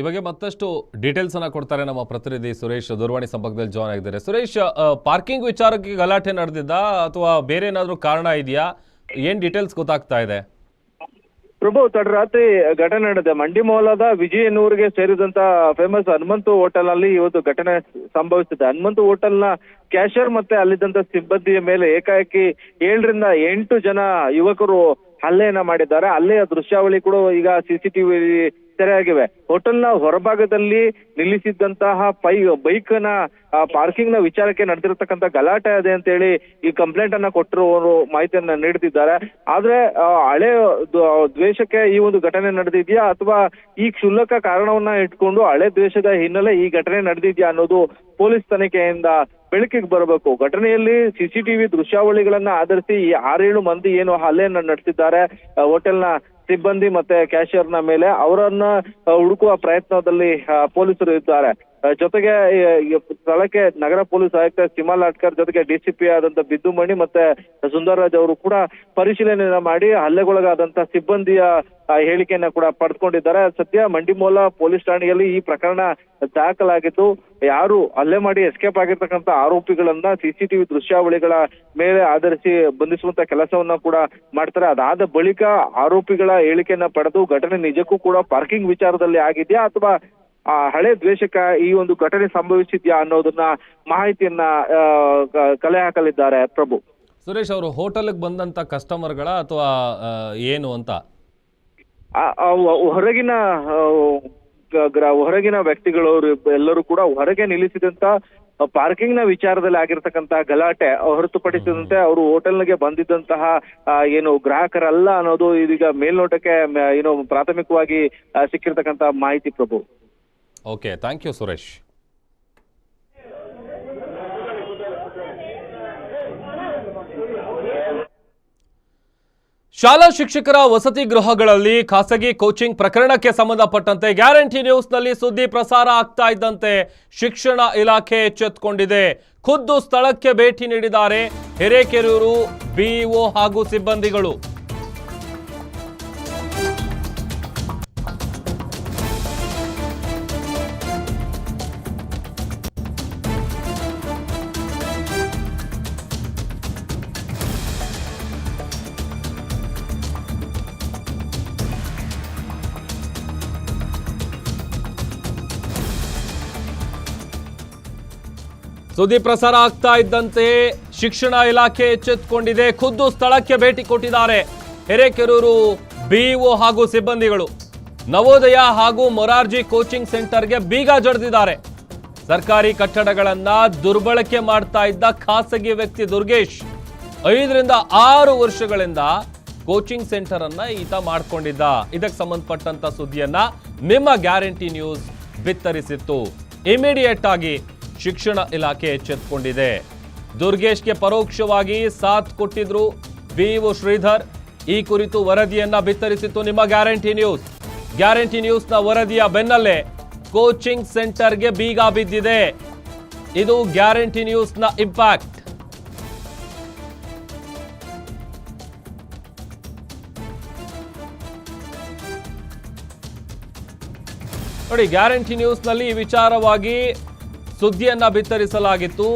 ಈ ಬಗ್ಗೆ ಮತ್ತಷ್ಟು ಡೀಟೇಲ್ಸ್ ಅನ್ನ ಕೊಡ್ತಾರೆ ನಮ್ಮ ಪ್ರತಿನಿಧಿ ಸುರೇಶ್ ದೂರವಾಣಿ ಸಂಪರ್ಕದಲ್ಲಿ ಜಾಯ್ನ್ ಆಗಿದ್ದಾರೆ. ಸುರೇಶ್ ಪಾರ್ಕಿಂಗ್ ವಿಚಾರಕ್ಕೆ ಗಲಾಟೆ ನಡೆದಿದ್ದ ಅಥವಾ ಬೇರೆ ಏನಾದರೂ ಕಾರಣ ಇದೆಯಾ? ಏನ್ ಡೀಟೇಲ್ಸ್ ಗೊತ್ತಾಗ್ತಾ ಇದೆ? ಪ್ರಭು, ತಡರಾತ್ರಿ ಘಟನೆ ನಡೆದಿದೆ. ಮಂಡಿ ಮಂಡಿಮೌಲದ ವಿಜಯನೂರಿಗೆ ಸೇರಿದಂತ ಫೇಮಸ್ ಹನುಮಂತು ಹೋಟೆಲ್ ಅಲ್ಲಿ ಇವತ್ತು ಘಟನೆ ಸಂಭವಿಸಿದೆ. ಹನುಮಂತು ಹೋಟೆಲ್ನ ಕ್ಯಾಶಿಯರ್ ಮತ್ತೆ ಅಲ್ಲಿದ್ದಂತ ಸಿಬ್ಬಂದಿಯ ಮೇಲೆ ಏಕಾಏಕಿ ಏಳರಿಂದ ಎಂಟು ಜನ ಯುವಕರು ಹಲ್ಲೆಯನ್ನ ಮಾಡಿದ್ದಾರೆ. ಅಲ್ಲೇ ದೃಶ್ಯಾವಳಿ ಕೂಡ ಈಗ ಸಿಸಿಟಿವಿ ಸೆರೆಯಾಗಿವೆ ಹೋಟೆಲ್ನ ಹೊರಭಾಗದಲ್ಲಿ ನಿಲ್ಲಿಸಿದ್ದಂತಹ ಪೈ ಬೈಕ್ನ ಪಾರ್ಕಿಂಗ್ನ ವಿಚಾರಕ್ಕೆ ನಡೆದಿರತಕ್ಕಂತ ಗಲಾಟೆ ಇದೆ ಅಂತ ಹೇಳಿ ಈ ಕಂಪ್ಲೇಂಟ್ ಅನ್ನ ಕೊಟ್ಟಿರುವವರು ಮಾಹಿತಿಯನ್ನ ನೀಡುತ್ತಿದ್ದಾರೆ. ಆದ್ರೆ ಹಳೆ ದ್ವೇಷಕ್ಕೆ ಈ ಒಂದು ಘಟನೆ ನಡೆದಿದ್ಯಾ ಅಥವಾ ಈ ಕ್ಷುಲ್ಲಕ ಕಾರಣವನ್ನ ಇಟ್ಕೊಂಡು ಹಳೆ ದ್ವೇಷದ ಹಿನ್ನೆಲೆ ಈ ಘಟನೆ ನಡೆದಿದ್ಯಾ ಅನ್ನೋದು ಪೊಲೀಸ್ ತನಿಖೆಯಿಂದ ಬೆಳಕಿಗೆ ಬರಬೇಕು. ಘಟನೆಯಲ್ಲಿ ಸಿಸಿಟಿವಿ ದೃಶ್ಯಾವಳಿಗಳನ್ನ ಆಧರಿಸಿ ಈ ಆರೇಳು ಮಂದಿ ಏನು ಹಲ್ಲೆಯನ್ನ ನಡೆಸಿದ್ದಾರೆ. ಹೋಟೆಲ್ನ ಸಿಬ್ಬಂದಿ ಮತ್ತೆ ಕ್ಯಾಶಿಯರ್ನ ಮೇಲೆ ಅವರನ್ನ ಹುಡುಕುವ ಪ್ರಯತ್ನದಲ್ಲಿ ಪೊಲೀಸರು ಇದ್ದಾರೆ. ಜೊತೆಗೆ ಸ್ಥಳಕ್ಕೆ ನಗರ ಪೊಲೀಸ್ ಆಯುಕ್ತ ಸಿಮಾ ಲಾಟ್ಕರ್ ಜೊತೆಗೆ ಡಿಸಿಪಿ ಆದಂತ ಬಿದ್ದುಮಣಿ ಮತ್ತೆ ಸುಂದರರಾಜ್ ಅವರು ಕೂಡ ಪರಿಶೀಲನೆ ಮಾಡಿ ಹಲ್ಲೆಗೊಳಗಾದಂತ ಸಿಬ್ಬಂದಿಯ ಹೇಳಿಕೆಯನ್ನ ಕೂಡ ಪಡೆದುಕೊಂಡಿದ್ದಾರೆ. ಸದ್ಯ ಮಂಡಿಮೋಲ ಪೊಲೀಸ್ ಠಾಣೆಯಲ್ಲಿ ಈ ಪ್ರಕರಣ ದಾಖಲಾಗಿದ್ದು, ಯಾರು ಹಲ್ಲೆ ಮಾಡಿ ಎಸ್ಕೇಪ್ ಆಗಿರ್ತಕ್ಕಂತ ಆರೋಪಿಗಳನ್ನ ಸಿಸಿಟಿವಿ ದೃಶ್ಯಾವಳಿಗಳ ಮೇಲೆ ಆಧರಿಸಿ ಬಂಧಿಸುವಂತ ಕೆಲಸವನ್ನ ಕೂಡ ಮಾಡ್ತಾರೆ. ಅದಾದ ಬಳಿಕ ಆರೋಪಿಗಳ ಹೇಳಿಕೆಯನ್ನ ಪಡೆದು ಘಟನೆ ನಿಜಕ್ಕೂ ಕೂಡ ಪಾರ್ಕಿಂಗ್ ವಿಚಾರದಲ್ಲಿ ಆಗಿದೆಯಾ ಅಥವಾ ಆ ಹಳೆ ದ್ವೇಷಕ ಈ ಒಂದು ಘಟನೆ ಸಂಭವಿಸಿದ್ಯಾ ಅನ್ನೋದನ್ನ ಮಾಹಿತಿಯನ್ನ ಕಲೆ ಹಾಕಲಿದ್ದಾರೆ ಪ್ರಭು. ಸುರೇಶ್ ಅವರು ಹೋಟೆಲ್ಗೆ ಬಂದಂತ ಕಸ್ಟಮರ್ಗಳ ಅಥವಾ ಏನು ಅಂತ? ಹೊರಗಿನ ಹೊರಗಿನ ವ್ಯಕ್ತಿಗಳು ಎಲ್ಲರೂ ಕೂಡ ಹೊರಗೆ ನಿಲ್ಲಿಸಿದಂತ ಪಾರ್ಕಿಂಗ್ನ ವಿಚಾರದಲ್ಲಿ ಆಗಿರ್ತಕ್ಕಂತಹ ಗಲಾಟೆ ಹೊರತುಪಡಿಸಿದಂತೆ ಅವರು ಹೋಟೆಲ್ಗೆ ಬಂದಿದ್ದಂತಹ ಏನು ಗ್ರಾಹಕರಲ್ಲ ಅನ್ನೋದು ಇದೀಗ ಮೇಲ್ನೋಟಕ್ಕೆ ಏನು ಪ್ರಾಥಮಿಕವಾಗಿ ಸಿಕ್ಕಿರ್ತಕ್ಕಂತಹ ಸಿಕ್ಕಿರ್ತಕ್ಕಂತ ಮಾಹಿತಿ Prabhu. Okay thank you Suresh ಶಾಲಾ ಶಿಕ್ಷಕರ ವಸತಿ ಗೃಹಗಳಲ್ಲಿ ಖಾಸಗಿ ಕೋಚಿಂಗ್ ಪ್ರಕರಣಕ್ಕೆ ಸಂಬಂಧಪಟ್ಟಂತೆ ಗ್ಯಾರಂಟಿ ನ್ಯೂಸ್ನಲ್ಲಿ ಸುದ್ದಿ ಪ್ರಸಾರ ಆಗ್ತಾ ಇದ್ದಂತೆ ಶಿಕ್ಷಣ ಇಲಾಖೆ ಎಚ್ಚೆತ್ತುಕೊಂಡಿದೆ ಖುದ್ದು ಸ್ಥಳಕ್ಕೆ ಭೇಟಿ ನೀಡಿದ್ದಾರೆ. ಹಿರೇಕೆರೂರು, ಬಿಇಒ ಹಾಗೂ ಸಿಬ್ಬಂದಿಗಳು. ಸುದ್ದಿ ಪ್ರಸಾರ ಆಗ್ತಾ ಇದ್ದಂತೆ ಶಿಕ್ಷಣ ಇಲಾಖೆ ಎಚ್ಚೆತ್ತುಕೊಂಡಿದೆ ಖುದ್ದು ಸ್ಥಳಕ್ಕೆ ಭೇಟಿ ಕೊಟ್ಟಿದ್ದಾರೆ. ಹಿರೇಕೆರೂರು ಬಿಇಒ ಹಾಗೂ ಸಿಬ್ಬಂದಿಗಳು. ನವೋದಯ ಹಾಗೂ ಮೊರಾರ್ಜಿ ಕೋಚಿಂಗ್ ಸೆಂಟರ್ಗೆ ಬೀಗ ಜಡಿದಿದ್ದಾರೆ. ಸರ್ಕಾರಿ ಕಟ್ಟಡಗಳನ್ನ ದುರ್ಬಳಕೆ ಮಾಡ್ತಾ ಇದ್ದ ಖಾಸಗಿ ವ್ಯಕ್ತಿ ದುರ್ಗೇಶ್ ಐದರಿಂದ ಆರು ವರ್ಷಗಳಿಂದ ಕೋಚಿಂಗ್ ಸೆಂಟರ್ ಅನ್ನ ಈತ ಮಾಡ್ಕೊಂಡಿದ್ದ. ಇದಕ್ಕೆ ಸಂಬಂಧಪಟ್ಟಂತ ಸುದ್ದಿಯನ್ನ ನಿಮ್ಮ ಗ್ಯಾರಂಟಿ ನ್ಯೂಸ್ ಬಿತ್ತರಿಸಿತ್ತು. ಇಮಿಡಿಯೇಟ್ ಆಗಿ ಶಿಕ್ಷಣ ಇಲಾಖೆ ಎಚ್ಚೆತ್ತುಕೊಂಡಿದೆ. ದುರ್ಗೇಶ್ಗೆ ಪರೋಕ್ಷವಾಗಿ ಸಾಥ್ ಕೊಟ್ಟಿದ್ರು ಬಿಇಒ ಶ್ರೀಧರ್. ಈ ಕುರಿತು ವರದಿಯನ್ನ ಬಿತ್ತರಿಸಿತ್ತು ನಿಮ್ಮ ಗ್ಯಾರಂಟಿ ನ್ಯೂಸ್. ಗ್ಯಾರಂಟಿ ನ್ಯೂಸ್ನ ವರದಿಯ ಬೆನ್ನಲ್ಲೇ ಕೋಚಿಂಗ್ ಸೆಂಟರ್ಗೆ ಬೀಗ ಬಿದ್ದಿದೆ. ಇದು ಗ್ಯಾರಂಟಿ ನ್ಯೂಸ್ನ ಇಂಪ್ಯಾಕ್ಟ್. ನೋಡಿ, ಗ್ಯಾರಂಟಿ ನ್ಯೂಸ್ನಲ್ಲಿ ಈ ವಿಚಾರವಾಗಿ ಸುದ್ದಿಯನ್ನ ಬಿತ್ತರಿಸಲಾಗಿತ್ತು.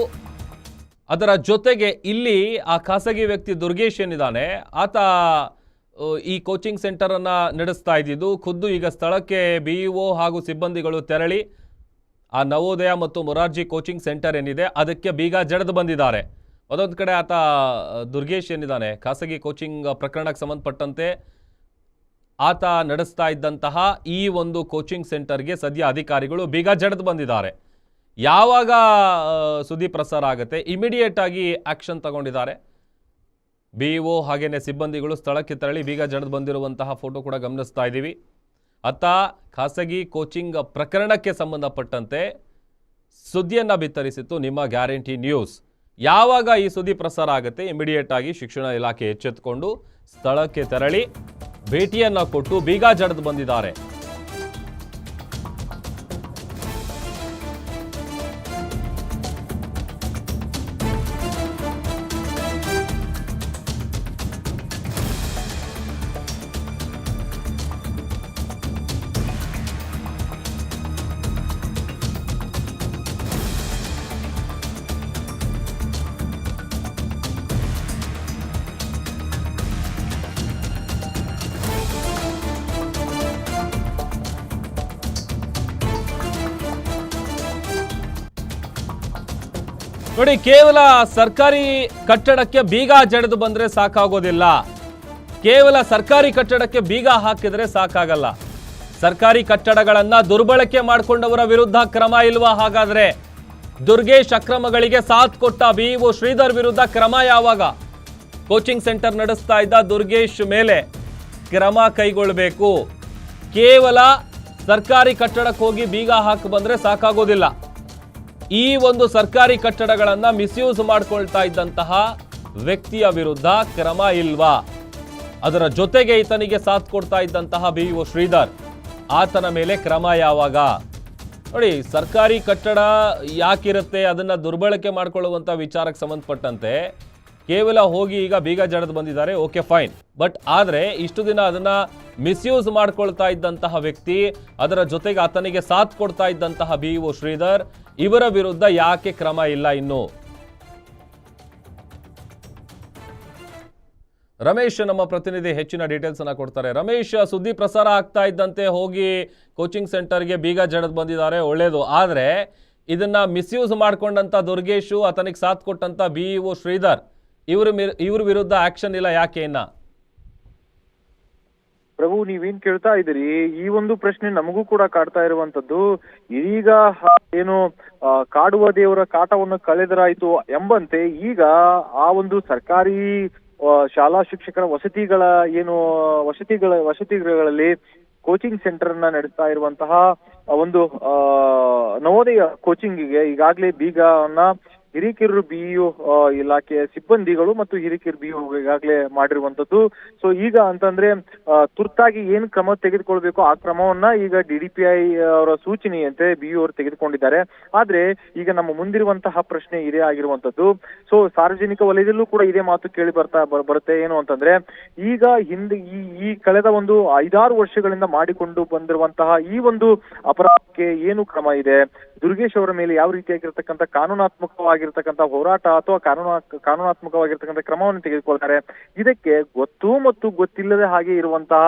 ಅದರ ಜೊತೆಗೆ ಇಲ್ಲಿ ಆ ಖಾಸಗಿ ವ್ಯಕ್ತಿ ದುರ್ಗೇಶ್ ಏನಿದ್ದಾನೆ, ಆತ ಈ ಕೋಚಿಂಗ್ ಸೆಂಟರನ್ನು ನಡೆಸ್ತಾ ಇದ್ದಿದ್ದು. ಖುದ್ದು ಈಗ ಸ್ಥಳಕ್ಕೆ ಬಿಇಒ ಹಾಗೂ ಸಿಬ್ಬಂದಿಗಳು ತೆರಳಿ, ಆ ನವೋದಯ ಮತ್ತು ಮೊರಾರ್ಜಿ ಕೋಚಿಂಗ್ ಸೆಂಟರ್ ಏನಿದೆ, ಅದಕ್ಕೆ ಬೀಗ ಜಡಿದು ಬಂದಿದ್ದಾರೆ. ಅದೊಂದು ಕಡೆ ಆತ, ದುರ್ಗೇಶ್ ಏನಿದ್ದಾನೆ, ಖಾಸಗಿ ಕೋಚಿಂಗ್ ಪ್ರಕರಣಕ್ಕೆ ಸಂಬಂಧಪಟ್ಟಂತೆ ಆತ ನಡೆಸ್ತಾ ಇದ್ದಂತಹ ಈ ಒಂದು ಕೋಚಿಂಗ್ ಸೆಂಟರ್ಗೆ ಸದ್ಯ ಅಧಿಕಾರಿಗಳು ಬೀಗ ಜಡಿದು ಬಂದಿದ್ದಾರೆ. ಯಾವಾಗ ಸುದ್ದಿ ಪ್ರಸಾರ ಆಗುತ್ತೆ? ಇಮಿಡಿಯೇಟ್ ಆಗಿ ಆಕ್ಷನ್ ತಗೊಂಡಿದ್ದಾರೆ. ಬಿ ಒ ಹಾಗೇನೆ ಸಿಬ್ಬಂದಿಗಳು ಸ್ಥಳಕ್ಕೆ ತೆರಳಿ ಬೀಗ ಜನದ ಬಂದಿರುವಂತಹ ಫೋಟೋ ಕೂಡ ಗಮನಿಸ್ತಾ ಇದ್ದೀವಿ. ಅತ್ತ ಖಾಸಗಿ ಕೋಚಿಂಗ್ ಪ್ರಕರಣಕ್ಕೆ ಸಂಬಂಧಪಟ್ಟಂತೆ ಸುದ್ದಿಯನ್ನು ಬಿತ್ತರಿಸಿತ್ತು ನಿಮ್ಮ ಗ್ಯಾರಂಟಿ ನ್ಯೂಸ್ ಯಾವಾಗ ಈ ಸುದ್ದಿ ಪ್ರಸಾರ ಆಗುತ್ತೆ? ಇಮಿಡಿಯೇಟ್ ಆಗಿ ಶಿಕ್ಷಣ ಇಲಾಖೆ ಎಚ್ಚೆತ್ತುಕೊಂಡು ಸ್ಥಳಕ್ಕೆ ತೆರಳಿ ಭೇಟಿಯನ್ನು ಕೊಟ್ಟು ಬೀಗ ಜಡಿದು ಬಂದಿದ್ದಾರೆ. ನೋಡಿ, ಕೇವಲ ಸರ್ಕಾರಿ ಕಟ್ಟಡಕ್ಕೆ ಬೀಗ ಜಡೆದು ಬಂದ್ರೆ ಸಾಕಾಗೋದಿಲ್ಲ. ಕೇವಲ ಸರ್ಕಾರಿ ಕಟ್ಟಡಕ್ಕೆ ಬೀಗ ಹಾಕಿದ್ರೆ ಸಾಕಾಗಲ್ಲ. ಸರ್ಕಾರಿ ಕಟ್ಟಡಗಳನ್ನು ದುರ್ಬಳಕೆ ಮಾಡಿಕೊಂಡವರ ವಿರುದ್ಧ ಕ್ರಮ ಇಲ್ವಾ ಹಾಗಾದ್ರೆ? ದುರ್ಗೇಶ್ ಅಕ್ರಮಗಳಿಗೆ ಸಾಥ್ ಕೊಟ್ಟ ಬಿಇಒ ಶ್ರೀಧರ್ ವಿರುದ್ಧ ಕ್ರಮ ಯಾವಾಗ? ಕೋಚಿಂಗ್ ಸೆಂಟರ್ ನಡೆಸ್ತಾ ಇದ್ದ ದುರ್ಗೇಶ್ ಮೇಲೆ ಕ್ರಮ ಕೈಗೊಳ್ಳಬೇಕು. ಕೇವಲ ಸರ್ಕಾರಿ ಕಟ್ಟಡಕ್ಕೆ ಹೋಗಿ ಬೀಗ ಹಾಕಿ ಬಂದ್ರೆ ಸಾಕಾಗೋದಿಲ್ಲ. ಈ ಒಂದು ಸರ್ಕಾರಿ ಕಟ್ಟಡಗಳನ್ನು ಮಿಸ್ಯೂಸ್ ಮಾಡಿಕೊಳ್ತಾ ಇದ್ದಂತಹ ವ್ಯಕ್ತಿಯ ವಿರುದ್ಧ ಕ್ರಮ ಇಲ್ವಾ? ಅದರ ಜೊತೆಗೆ ಈತನಿಗೆ ಸಾಥ್ ಕೊಡ್ತಾ ಇದ್ದಂತಹ ಬಿ ಒ ಶ್ರೀಧರ್, ಆತನ ಮೇಲೆ ಕ್ರಮ ಯಾವಾಗ? ನೋಡಿ, ಸರ್ಕಾರಿ ಕಟ್ಟಡ ಯಾಕಿರುತ್ತೆ ಅದನ್ನು ದುರ್ಬಳಕೆ ಮಾಡಿಕೊಳ್ಳುವಂಥ ವಿಚಾರಕ್ಕೆ ಸಂಬಂಧಪಟ್ಟಂತೆ ಕೇವಲ ಹೋಗಿ ಈಗ ಬೀಗ ಜಡದು ಬಂದಿದ್ದಾರೆ ಓಕೆ ಫೈನ್ ಬಟ್ ಆದರೆ ಇಷ್ಟು ದಿನ ಅದನ್ನ ಮಿಸ್ಯೂಸ್ ಮಾಡ್ಕೊಳ್ತಾ ಇದ್ದಂತಹ ವ್ಯಕ್ತಿ, ಅದರ ಜೊತೆಗೆ ಆತನಿಗೆ ಸಾಥ್ ಕೊಡ್ತಾ ಇದ್ದಂತಹ ಬಿ ಒ ಶ್ರೀಧರ್, ಇವರ ವಿರುದ್ಧ ಯಾಕೆ ಕ್ರಮ ಇಲ್ಲ ಇನ್ನು? ರಮೇಶ್ ನಮ್ಮ ಪ್ರತಿನಿಧಿ ಹೆಚ್ಚಿನ ಡೀಟೇಲ್ಸ್ ಅನ್ನ ಕೊಡ್ತಾರೆ. ರಮೇಶ್, ಸುದ್ದಿ ಪ್ರಸಾರ ಆಗ್ತಾ ಇದ್ದಂತೆ ಹೋಗಿ ಕೋಚಿಂಗ್ ಸೆಂಟರ್ಗೆ ಬೀಗ ಜಡದ್ ಬಂದಿದ್ದಾರೆ, ಒಳ್ಳೇದು. ಆದ್ರೆ ಇದನ್ನ ಮಿಸ್ಯೂಸ್ ಮಾಡ್ಕೊಂಡಂತ ದುರ್ಗೇಶು, ಆತನಿಗೆ ಸಾಥ್ ಕೊಟ್ಟಂತ ಬಿ ಶ್ರೀಧರ್ ಇವ್ರ ಇವ್ರ ವಿರುದ್ಧ ಆಕ್ಷನ್ ಇಲ್ಲ, ಯಾಕೆ ಇನ್ನ? ಪ್ರಭು, ನೀವೇನ್ ಕೇಳ್ತಾ ಇದ್ದೀರಿ? ಈ ಒಂದು ಪ್ರಶ್ನೆ ನಮಗೂ ಕೂಡ ಕಾಡ್ತಾ ಇರುವಂತದ್ದು ಇದೀಗ ಏನು ಕಾಡುವ ದೇವರ ಕಾಟವನ್ನು ಕಳೆದರಾಯ್ತು ಎಂಬಂತೆ ಈಗ ಆ ಒಂದು ಸರ್ಕಾರಿ ಶಾಲಾ ಶಿಕ್ಷಕರ ವಸತಿಗಳ, ಏನು, ವಸತಿಗಳ, ವಸತಿಗೃಹಗಳಲ್ಲಿ ಕೋಚಿಂಗ್ ಸೆಂಟರ್ನ ನಡೆಸ್ತಾ ಇರುವಂತಹ ಒಂದು ನವೋದಯ ಕೋಚಿಂಗಿಗೆ ಈಗಾಗಲೇ ಬೀಗವನ್ನ ಹಿರಿಕಿರು ಬಿಇಒ ಇಲಾಖೆಯ ಸಿಬ್ಬಂದಿಗಳು ಮತ್ತು ಹಿರಿಕಿರು ಬಿಇಒ ಈಗಾಗಲೇ ಮಾಡಿರುವಂತದ್ದು ಸೊ ಈಗ ಅಂತಂದ್ರೆ ತುರ್ತಾಗಿ ಏನ್ ಕ್ರಮ ತೆಗೆದುಕೊಳ್ಬೇಕು ಆ ಕ್ರಮವನ್ನ ಈಗ ಡಿಡಿಪಿಐ ಅವರ ಸೂಚನೆಯಂತೆ ಬಿಇಒ ಅವರು ತೆಗೆದುಕೊಂಡಿದ್ದಾರೆ. ಆದ್ರೆ, ಈಗ ನಮ್ಮ ಮುಂದಿರುವಂತಹ ಪ್ರಶ್ನೆ ಇದೇ ಆಗಿರುವಂತದ್ದು ಸೊ ಸಾರ್ವಜನಿಕ ವಲಯದಲ್ಲೂ ಕೂಡ ಇದೇ ಮಾತು ಕೇಳಿ ಬರ್ತಾ ಬರುತ್ತೆ ಏನು ಅಂತಂದ್ರೆ, ಈಗ ಹಿಂದೆ ಈ ಈ ಕಳೆದ ಒಂದು ಐದಾರು ವರ್ಷಗಳಿಂದ ಮಾಡಿಕೊಂಡು ಬಂದಿರುವಂತಹ ಈ ಒಂದು ಅಪರಾಧಕ್ಕೆ ಏನು ಕ್ರಮ ಇದೆ? ದುರ್ಗೇಶ್ ಅವರ ಮೇಲೆ ಯಾವ ರೀತಿಯಾಗಿರ್ತಕ್ಕಂಥ ಕಾನೂನಾತ್ಮಕವಾಗಿರ್ತಕ್ಕಂಥ ಹೋರಾಟ ಅಥವಾ ಕಾನೂನು ಕಾನೂನಾತ್ಮಕವಾಗಿರ್ತಕ್ಕಂಥ ಕ್ರಮವನ್ನು ತೆಗೆದುಕೊಳ್ತಾರೆ. ಇದಕ್ಕೆ ಗೊತ್ತು ಮತ್ತು ಗೊತ್ತಿಲ್ಲದೆ ಹಾಗೆ ಇರುವಂತಹ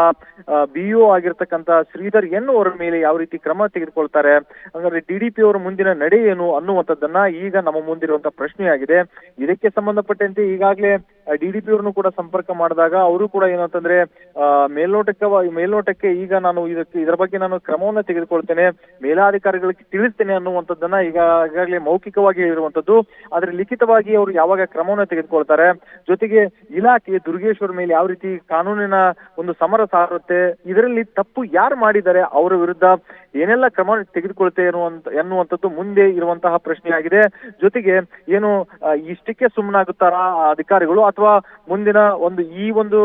ಬಿಇಒ ಆಗಿರ್ತಕ್ಕಂಥ ಶ್ರೀಧರ್ ಎನ್ ಅವರ ಮೇಲೆ ಯಾವ ರೀತಿ ಕ್ರಮ ತೆಗೆದುಕೊಳ್ತಾರೆ, ಹಾಗಾದ್ರೆ ಡಿಡಿಪಿ ಅವರ ಮುಂದಿನ ನಡೆ ಏನು ಅನ್ನುವಂಥದ್ದನ್ನ ಈಗ ನಮ್ಮ ಮುಂದಿರುವಂತಹ ಪ್ರಶ್ನೆಯಾಗಿದೆ. ಇದಕ್ಕೆ ಸಂಬಂಧಪಟ್ಟಂತೆ ಈಗಾಗಲೇ ಡಿಡಿಪಿ ಅವರನ್ನು ಕೂಡ ಸಂಪರ್ಕ ಮಾಡಿದಾಗ ಅವರು ಕೂಡ ಏನಂತಂದ್ರೆ ಆ, ಮೇಲ್ನೋಟಕ್ಕೆ ಮೇಲ್ನೋಟಕ್ಕೆ ಈಗ ನಾನು ಇದಕ್ಕೆ ಇದರ ಬಗ್ಗೆ ನಾನು ಕ್ರಮವನ್ನ ತೆಗೆದುಕೊಳ್ತೇನೆ ಮೇಲಾಧಿಕಾರಿಗಳಿಗೆ ತಿಳಿಸ್ತೇನೆ ಅನ್ನುವಂಥದ್ದನ್ನ ಈಗ ಈಗಾಗಲೇ ಮೌಖಿಕವಾಗಿ ಹೇಳಿರುವಂತದ್ದು ಆದ್ರೆ ಲಿಖಿತವಾಗಿ ಅವರು ಯಾವಾಗ ಕ್ರಮವನ್ನ ತೆಗೆದುಕೊಳ್ತಾರೆ ಜೊತೆಗೆ ಇಲಾಖೆ ದುರ್ಗೇಶ್ವರ್ ಮೇಲೆ ಯಾವ ರೀತಿ ಕಾನೂನಿನ ಒಂದು ಸಮರ ಸಾರುತ್ತೆ ಇದರಲ್ಲಿ ತಪ್ಪು ಯಾರು ಮಾಡಿದ್ದಾರೆ ಅವರ ವಿರುದ್ಧ ಏನೆಲ್ಲ ಕ್ರಮ ತೆಗೆದುಕೊಳ್ತೆ ಎನ್ನುವಂತ, ಎನ್ನುವಂಥದ್ದು ಮುಂದೆ ಇರುವಂತಹ ಪ್ರಶ್ನೆಯಾಗಿದೆ. ಜೊತೆಗೆ ಏನು ಇಷ್ಟಕ್ಕೆ ಸುಮ್ಮನಾಗುತ್ತಾರ ಅಧಿಕಾರಿಗಳು? ಅಥವಾ ಮುಂದಿನ ಒಂದು, ಈ ಒಂದು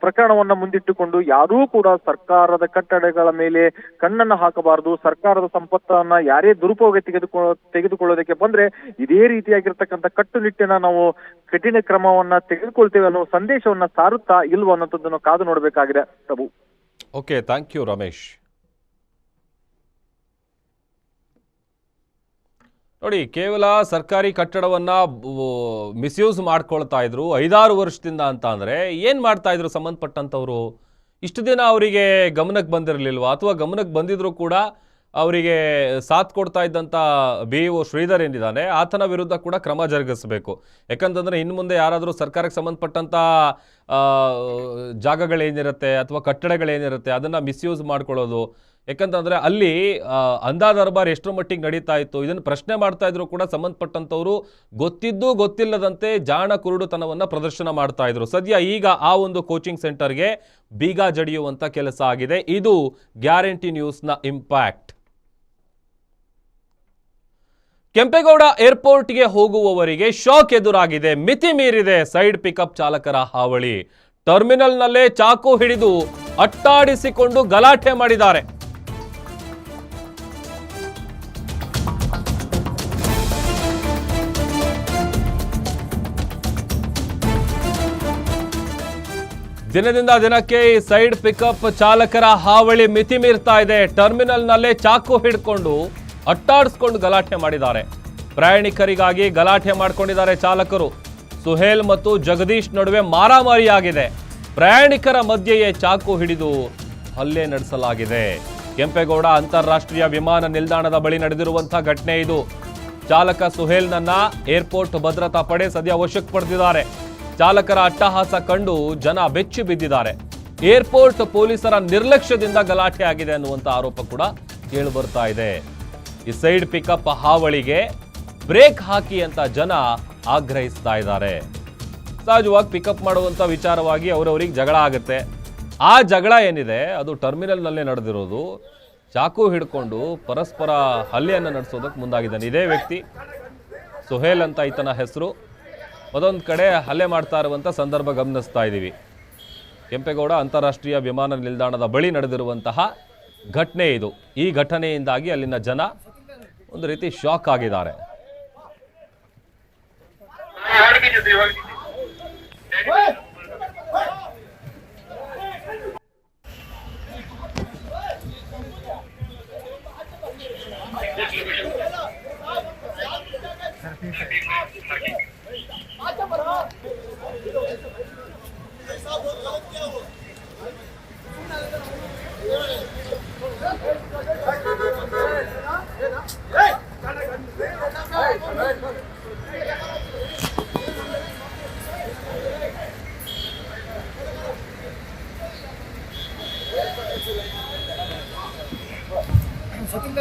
ಪ್ರಕರಣವನ್ನ ಮುಂದಿಟ್ಟುಕೊಂಡು ಯಾರೂ ಕೂಡ ಸರ್ಕಾರದ ಕಟ್ಟಡಗಳ ಮೇಲೆ ಕಣ್ಣನ್ನ ಹಾಕಬಾರದು, ಸರ್ಕಾರದ ಸಂಪತ್ತನ್ನ ಯಾರೇ ದುರುಪಯೋಗ ತೆಗೆದುಕೊ, ತೆಗೆದುಕೊಳ್ಳೋದಕ್ಕೆ ಬಂದ್ರೆ ಇದೇ ರೀತಿಯಾಗಿರ್ತಕ್ಕಂಥ ಕಟ್ಟುನಿಟ್ಟಿನ ನಾವು ಕಠಿಣ ಕ್ರಮವನ್ನ ತೆಗೆದುಕೊಳ್ತೇವೆ ಅನ್ನೋ ಸಂದೇಶವನ್ನ ಸಾರುತ್ತಾ ಇಲ್ವೋ ಅನ್ನೋದನ್ನು ಕಾದು ನೋಡಬೇಕಾಗಿದೆ. Prabhu. Okay thank you Ramesh ನೋಡಿ, ಕೇವಲ ಸರ್ಕಾರಿ ಕಟ್ಟಡವನ್ನ ಮಿಸ್ಯೂಸ್ ಮಾಡ್ಕೊಳ್ತಾ ಇದ್ರು. ಐದಾರು ವರ್ಷದಿಂದ ಅಂತ ಅಂದರೆ ಏನು ಮಾಡ್ತಾ ಇದ್ರು ಸಂಬಂಧಪಟ್ಟಂತವ್ರು? ಇಷ್ಟು ದಿನ ಅವರಿಗೆ ಗಮನಕ್ಕೆ ಬಂದಿರಲಿಲ್ವಾ? ಅಥವಾ ಗಮನಕ್ಕೆ ಬಂದಿದ್ರು ಕೂಡ ಅವರಿಗೆ ಸಾಥ್ ಕೊಡ್ತಾ ಇದ್ದಂಥ ಬಿ ಒ ಶ್ರೀಧರ್ ಏನಿದ್ದಾನೆ ಆತನ ವಿರುದ್ಧ ಕೂಡ ಕ್ರಮ ಜರುಗಿಸಬೇಕು. ಯಾಕಂತಂದರೆ ಇನ್ನು ಮುಂದೆ ಯಾರಾದರೂ ಸರ್ಕಾರಕ್ಕೆ ಸಂಬಂಧಪಟ್ಟಂಥ ಜಾಗಗಳೇನಿರುತ್ತೆ ಅಥವಾ ಕಟ್ಟಡಗಳೇನಿರುತ್ತೆ, ಅದನ್ನು ಮಿಸ್ಯೂಸ್ ಮಾಡ್ಕೊಳ್ಳೋದು ಯಾಕಂತಂದ್ರೆ ಅಲ್ಲಿ ಅಂಧಾ ದರ್ಬಾರ್ ಎಷ್ಟರ ಮಟ್ಟಿಗೆ ನಡೀತಾ ಇತ್ತು, ಇದನ್ನು ಪ್ರಶ್ನೆ ಮಾಡ್ತಾ ಇದ್ರು ಕೂಡ ಸಂಬಂಧಪಟ್ಟಂಥವರು ಗೊತ್ತಿದ್ದು ಗೊತ್ತಿಲ್ಲದಂತೆ ಜಾಣ ಕುರುಡುತನವನ್ನ ಪ್ರದರ್ಶನ ಮಾಡ್ತಾ ಇದ್ರು. ಸದ್ಯ ಈಗ ಆ ಒಂದು ಕೋಚಿಂಗ್ ಸೆಂಟರ್ಗೆ ಬೀಗ ಜಡಿಯುವಂತ ಕೆಲಸ ಆಗಿದೆ. ಇದು ಗ್ಯಾರಂಟಿ ನ್ಯೂಸ್ನ ಇಂಪ್ಯಾಕ್ಟ್. ಕೆಂಪೇಗೌಡ ಏರ್ಪೋರ್ಟ್ಗೆ ಹೋಗುವವರಿಗೆ ಶಾಕ್ ಎದುರಾಗಿದೆ. ಮಿತಿ ಮೀರಿದೆ ಸೈಡ್ ಪಿಕಪ್ ಚಾಲಕರ ಹಾವಳಿ. ಟರ್ಮಿನಲ್ನಲ್ಲೇ ಚಾಕು ಹಿಡಿದು ಅಟ್ಟಾಡಿಸಿಕೊಂಡು ಗಲಾಟೆ ಮಾಡಿದ್ದಾರೆ. ದಿನದಿಂದ ದಿನಕ್ಕೆ ಈ ಸೈಡ್ ಪಿಕಪ್ ಚಾಲಕರ ಹಾವಳಿ ಮಿತಿ ಮೀರ್ತಾ ಇದೆ. ಟರ್ಮಿನಲ್ನಲ್ಲೇ ಚಾಕು ಹಿಡ್ಕೊಂಡು ಅಟ್ಟಾಡಿಸ್ಕೊಂಡು ಗಲಾಟೆ ಮಾಡಿದ್ದಾರೆ. ಪ್ರಯಾಣಿಕರಿಗಾಗಿ ಗಲಾಟೆ ಮಾಡ್ಕೊಂಡಿದ್ದಾರೆ ಚಾಲಕರು. ಸುಹೇಲ್ ಮತ್ತು ಜಗದೀಶ್ ನಡುವೆ ಮಾರಾಮಾರಿಯಾಗಿದೆ. ಪ್ರಯಾಣಿಕರ ಮಧ್ಯೆಯೇ ಚಾಕು ಹಿಡಿದು ಹಲ್ಲೆ ನಡೆಸಲಾಗಿದೆ. ಕೆಂಪೇಗೌಡ ಅಂತಾರಾಷ್ಟ್ರೀಯ ವಿಮಾನ ನಿಲ್ದಾಣದ ಬಳಿ ನಡೆದಿರುವಂತಹ ಘಟನೆ ಇದು. ಚಾಲಕ ಸುಹೇಲ್ನನ್ನ ಏರ್ಪೋರ್ಟ್ ಭದ್ರತಾ ಪಡೆ ಸದ್ಯ ವಶಕ್ಕೆ ಪಡೆದಿದ್ದಾರೆ. ಚಾಲಕರ ಅಟ್ಟಹಾಸ ಕಂಡು ಜನ ಬೆಚ್ಚಿ ಬಿದ್ದಿದ್ದಾರೆ. ಏರ್ಪೋರ್ಟ್ ಪೊಲೀಸರ ನಿರ್ಲಕ್ಷ್ಯದಿಂದ ಗಲಾಟೆ ಆಗಿದೆ ಅನ್ನುವಂಥ ಆರೋಪ ಕೂಡ ಕೇಳಿ ಬರ್ತಾ ಇದೆ. ಈ ಸೈಡ್ ಪಿಕಪ್ ಹಾವಳಿಗೆ ಬ್ರೇಕ್ ಹಾಕಿ ಅಂತ ಜನ ಆಗ್ರಹಿಸ್ತಾ ಇದ್ದಾರೆ. ಸಹಜವಾಗಿ ಪಿಕಪ್ ಮಾಡುವಂಥ ವಿಚಾರವಾಗಿ ಅವರವರಿಗೆ ಜಗಳ ಆಗುತ್ತೆ. ಆ ಜಗಳ ಏನಿದೆ, ಅದು ಟರ್ಮಿನಲ್ನಲ್ಲೇ ನಡೆದಿರೋದು. ಚಾಕು ಹಿಡ್ಕೊಂಡು ಪರಸ್ಪರ ಹಲ್ಲೆಯನ್ನು ನಡೆಸೋದಕ್ಕೆ ಮುಂದಾಗಿದ್ದಾನೆ. ಇದೇ ವ್ಯಕ್ತಿ, ಸುಹೇಲ್ ಅಂತ ಈತನ ಹೆಸರು. ಅದೊಂದು ಕಡೆ ಹಲ್ಲೆ ಮಾಡ್ತಾ ಇರುವಂಥ ಸಂದರ್ಭ ಗಮನಿಸ್ತಾ ಇದ್ದೀವಿ ಕೆಂಪೇಗೌಡ ಅಂತಾರಾಷ್ಟ್ರೀಯ ವಿಮಾನ ನಿಲ್ದಾಣದ ಬಳಿ ನಡೆದಿರುವಂತಹ ಘಟನೆ ಇದು. ಈ ಘಟನೆಯಿಂದಾಗಿ ಅಲ್ಲಿನ ಜನ ಒಂದು ರೀತಿ ಶಾಕ್ ಆಗಿದ್ದಾರೆ.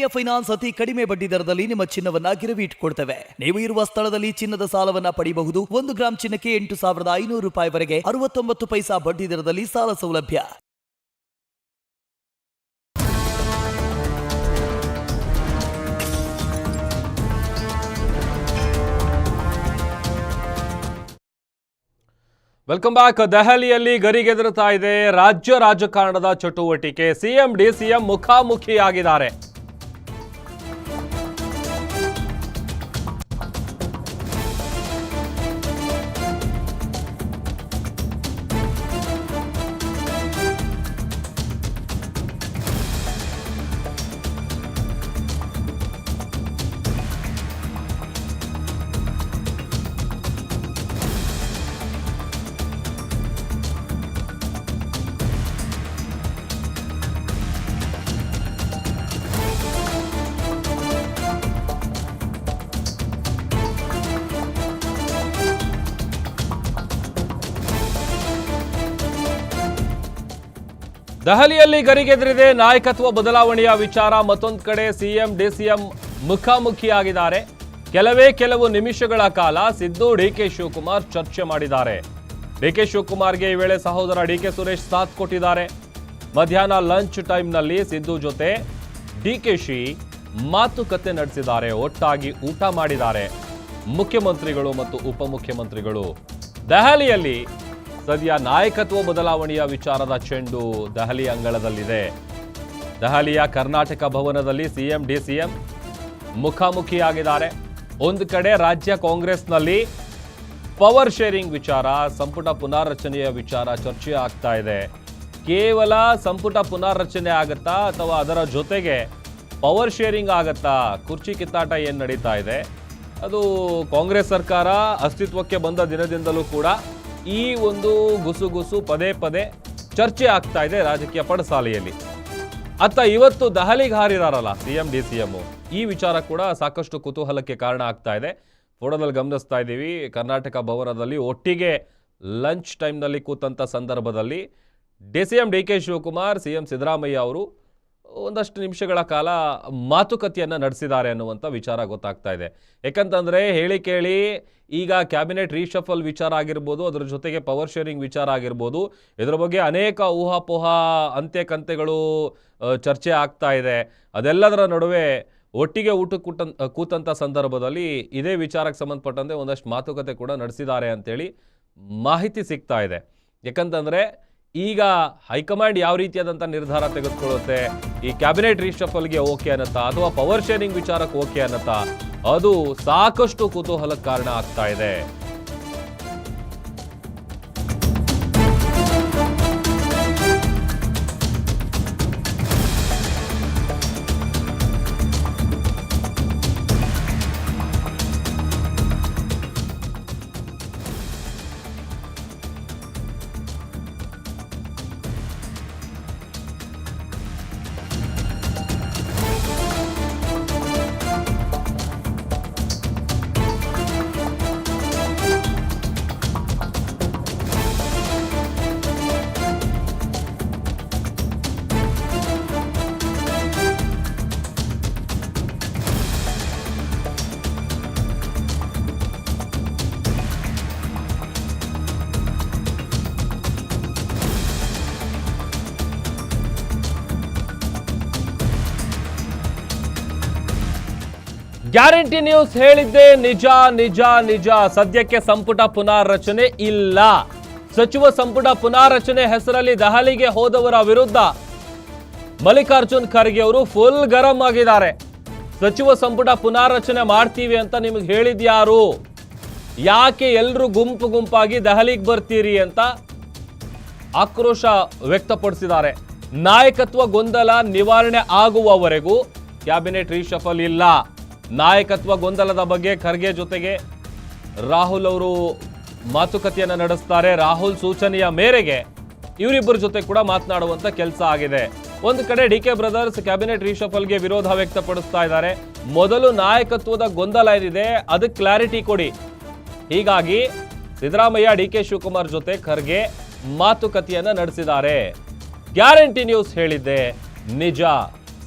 ಇಂಡಿಯಾ ಫೈನಾನ್ಸ್ ಅತಿ ಕಡಿಮೆ ಬಡ್ಡಿ ದರದಲ್ಲಿ ನಿಮ್ಮ ಚಿನ್ನವನ್ನ ಗಿರವಿ ಇಟ್ಕೊಡ್ತೇವೆ ನೀವು ಇರುವ ಸ್ಥಳದಲ್ಲಿ ಚಿನ್ನದ ಸಾಲವನ್ನ ಪಡೆಯಬಹುದು ಒಂದು ಗ್ರಾಂ ಚಿನ್ನಕ್ಕೆ ಎಂಟು ಸಾವಿರದ ಐನೂರು ರೂಪಾಯಿವರೆಗೆ ಅರವತ್ತೊಂಬತ್ತು ಪೈಸಾ ಬಡ್ಡಿ ದರದಲ್ಲಿ ಸಾಲ ಸೌಲಭ್ಯ. ವೆಲ್ಕಮ್ ಬ್ಯಾಕ್ ದೆಹಲಿಯಲ್ಲಿ ಗರಿಗೆದರುತ್ತಾ ಇದೆ. ರಾಜ್ಯ ರಾಜಕಾರಣದ ಚಟುವಟಿಕೆ. ಸಿಎಂ ಡಿಸಿಎಂ ಮುಖಾಮುಖಿಯಾಗಿದ್ದಾರೆ. ದೆಹಲಿಯಲ್ಲಿ ಗರಿಗೆದರಿದೆ ನಾಯಕತ್ವ ಬದಲಾವಣೆಯ ವಿಚಾರ. ಮತ್ತೊಂದು ಕಡೆ ಸಿಎಂ, ಡಿಸಿಎಂ ಮುಖಾಮುಖಿಯಾಗಿದ್ದಾರೆ. ಕೆಲವೇ ಕೆಲವು ನಿಮಿಷಗಳ ಕಾಲ ಸಿದ್ದು ಡಿಕೆ ಶಿವಕುಮಾರ್ ಚರ್ಚೆ ಮಾಡಿದ್ದಾರೆ. ಡಿಕೆ ಶಿವಕುಮಾರ್ಗೆ ಈ ವೇಳೆ ಸಹೋದರ ಡಿಕೆ ಸುರೇಶ್ ಸಾಥ್ ಕೊಟ್ಟಿದ್ದಾರೆ. ಮಧ್ಯಾಹ್ನ ಲಂಚ್ ಟೈಮ್ನಲ್ಲಿ ಸಿದ್ದು ಜೊತೆ ಡಿಕೆಶಿ ಮಾತುಕತೆ ನಡೆಸಿದ್ದಾರೆ. ಒಟ್ಟಾಗಿ ಊಟ ಮಾಡಿದ್ದಾರೆ. ಮುಖ್ಯಮಂತ್ರಿಗಳು ಮತ್ತು ಉಪಮುಖ್ಯಮಂತ್ರಿಗಳು ದೆಹಲಿಯಲ್ಲಿ ಸದ್ಯ ನಾಯಕತ್ವ ಬದಲಾವಣೆಯ ವಿಚಾರದ ಚೆಂಡು ದೆಹಲಿ ಅಂಗಳದಲ್ಲಿದೆ. ದೆಹಲಿಯ ಕರ್ನಾಟಕ ಭವನದಲ್ಲಿ ಸಿಎಂ, ಡಿಸಿಎಂ ಮುಖಾಮುಖಿಯಾಗಿದ್ದಾರೆ. ಒಂದು ಕಡೆ ರಾಜ್ಯ ಕಾಂಗ್ರೆಸ್ನಲ್ಲಿ ಪವರ್ ಶೇರಿಂಗ್ ವಿಚಾರ, ಸಂಪುಟ ಪುನಾರಚನೆಯ ವಿಚಾರ ಚರ್ಚೆ ಆಗ್ತಾ ಇದೆ. ಕೇವಲ ಸಂಪುಟ ಪುನಾರಚನೆ ಆಗುತ್ತಾ ಅಥವಾ ಅದರ ಜೊತೆಗೆ ಪವರ್ ಶೇರಿಂಗ್ ಆಗತ್ತಾ? ಕುರ್ಚಿ ಕಿತ್ತಾಟ ಏನು ನಡೀತಾ ಇದೆ? ಅದು ಕಾಂಗ್ರೆಸ್ ಸರ್ಕಾರ ಅಸ್ತಿತ್ವಕ್ಕೆ ಬಂದ ದಿನದಿಂದಲೂ ಕೂಡ ಈ ಒಂದು ಗುಸುಗುಸು ಪದೇ ಪದೇ ಚರ್ಚೆ ಆಗ್ತಾ ಇದೆ ರಾಜಕೀಯ ಪಡಸಾಲೆಯಲ್ಲಿ. ಅತ್ತ ಇವತ್ತು ದಹಲಿಗೆ ಹಾರಿದಾರಲ್ಲ C M, D C M. ಈ ವಿಚಾರ ಕೂಡ ಸಾಕಷ್ಟು ಕುತೂಹಲಕ್ಕೆ ಕಾರಣ ಆಗ್ತಾ ಇದೆ. ಫೋಟೋದಲ್ಲಿ ಗಮನಿಸ್ತಾ ಇದ್ದೀವಿ, ಕರ್ನಾಟಕ ಭವನದಲ್ಲಿ ಒಟ್ಟಿಗೆ ಲಂಚ್ ಟೈಮ್ನಲ್ಲಿ ಕೂತಂಥ ಸಂದರ್ಭದಲ್ಲಿ D C M, D K Shivakumar, C M Siddaramaiah ಅವರು ಒಂದಷ್ಟು ನಿಮಿಷಗಳ ಕಾಲ ಮಾತುಕತೆಯನ್ನು ನಡೆಸಿದ್ದಾರೆ ಅನ್ನುವಂಥ ವಿಚಾರ ಗೊತ್ತಾಗ್ತಾ ಇದೆ. ಯಾಕಂತಂದರೆ ಹೇಳಿ ಕೇಳಿ, ಈಗ ಕ್ಯಾಬಿನೆಟ್ ರೀಶಫಲ್ ವಿಚಾರ ಆಗಿರ್ಬೋದು, ಅದರ ಜೊತೆಗೆ ಪವರ್ ಶೇರಿಂಗ್ ವಿಚಾರ ಆಗಿರ್ಬೋದು, ಇದರ ಬಗ್ಗೆ ಅನೇಕ ಊಹಾಪೋಹ ಅಂತೆ ಕಂತೆಗಳು ಚರ್ಚೆ ಆಗ್ತಾ ಇದೆ. ಅದೆಲ್ಲದರ ನಡುವೆ ಒಟ್ಟಿಗೆ ಊಟ ಕೂಟ ಕೂತಂಥ ಸಂದರ್ಭದಲ್ಲಿ ಇದೇ ವಿಚಾರಕ್ಕೆ ಸಂಬಂಧಪಟ್ಟಂತೆ ಒಂದಷ್ಟು ಮಾತುಕತೆ ಕೂಡ ನಡೆಸಿದ್ದಾರೆ ಅಂಥೇಳಿ ಮಾಹಿತಿ ಸಿಗ್ತಾ ಇದೆ. ಯಾಕಂತಂದರೆ ಈಗ ಹೈಕಮಾಂಡ್ ಯಾವ ರೀತಿಯಾದಂಥ ನಿರ್ಧಾರ ತೆಗೆದುಕೊಳ್ಳುತ್ತೆ? ಈ ಕ್ಯಾಬಿನೆಟ್ ರೀಶಫಲ್ಗೆ ಓಕೆ ಅನ್ನತ್ತಾ ಅಥವಾ ಪವರ್ ಶೇರಿಂಗ್ ವಿಚಾರಕ್ಕೆ ಓಕೆ ಅನ್ನತ್ತಾ? ಅದು ಸಾಕಷ್ಟು ಕುತೂಹಲಕ್ಕೆ ಕಾರಣ ಆಗ್ತಾ ಇದೆ. ಗ್ಯಾರಂಟಿ ನ್ಯೂಸ್ ಹೇಳಿದ್ದೆ ನಿಜ ನಿಜ ನಿಜ. ಸದ್ಯಕ್ಕೆ ಸಂಪುಟ ಪುನಾರಚನೆ ಇಲ್ಲ. ಸಚಿವ ಸಂಪುಟ ಪುನಾರಚನೆ ಹೆಸರಲ್ಲಿ ದೆಹಲಿಗೆ ಹೋದವರ ವಿರುದ್ಧ ಮಲ್ಲಿಕಾರ್ಜುನ್ ಖರ್ಗೆ ಅವರು ಫುಲ್ ಗರಂ ಆಗಿದ್ದಾರೆ. ಸಚಿವ ಸಂಪುಟ ಪುನಾರಚನೆ ಮಾಡ್ತೀವಿ ಅಂತ ನಿಮಗೆ ಹೇಳಿದ್ಯಾರು? ಯಾಕೆ ಎಲ್ಲರೂ ಗುಂಪು ಗುಂಪಾಗಿ ದೆಹಲಿಗೆ ಬರ್ತೀರಿ ಅಂತ ಆಕ್ರೋಶ ವ್ಯಕ್ತಪಡಿಸಿದ್ದಾರೆ. ನಾಯಕತ್ವ ಗೊಂದಲ ನಿವಾರಣೆ ಆಗುವವರೆಗೂ ಕ್ಯಾಬಿನೆಟ್ ರೀಶಫಲ್ ಇಲ್ಲ. ನಾಯಕತ್ವ ಗೊಂದಲದ ಬಗ್ಗೆ ಖರ್ಗೆ ಜೊತೆಗೆ ರಾಹುಲ್ ಅವರು ಮಾತುಕತೆಯನ್ನು ನಡೆಸ್ತಾರೆ. ರಾಹುಲ್ ಸೂಚನೆಯ ಮೇರೆಗೆ ಇವರಿಬ್ಬರ ಜೊತೆ ಕೂಡ ಮಾತನಾಡುವಂತ ಕೆಲಸ ಆಗಿದೆ. ಒಂದು ಕಡೆ ಡಿ ಕೆ ಬ್ರದರ್ಸ್ ಕ್ಯಾಬಿನೆಟ್ ರಿಶಫಲ್ಗೆ ವಿರೋಧ ವ್ಯಕ್ತಪಡಿಸ್ತಾ ಇದ್ದಾರೆ. ಮೊದಲು ನಾಯಕತ್ವದ ಗೊಂದಲ ಏನಿದೆ, ಅದಕ್ಕೆ ಕ್ಲಾರಿಟಿ ಕೊಡಿ. ಹೀಗಾಗಿ ಸಿದ್ದರಾಮಯ್ಯ, ಡಿ ಕೆ ಶಿವಕುಮಾರ್ ಜೊತೆ ಖರ್ಗೆ ಮಾತುಕತೆಯನ್ನ ನಡೆಸಿದ್ದಾರೆ. ಗ್ಯಾರಂಟಿ ನ್ಯೂಸ್ ಹೇಳಿದ್ದೆ. ನಿಜ.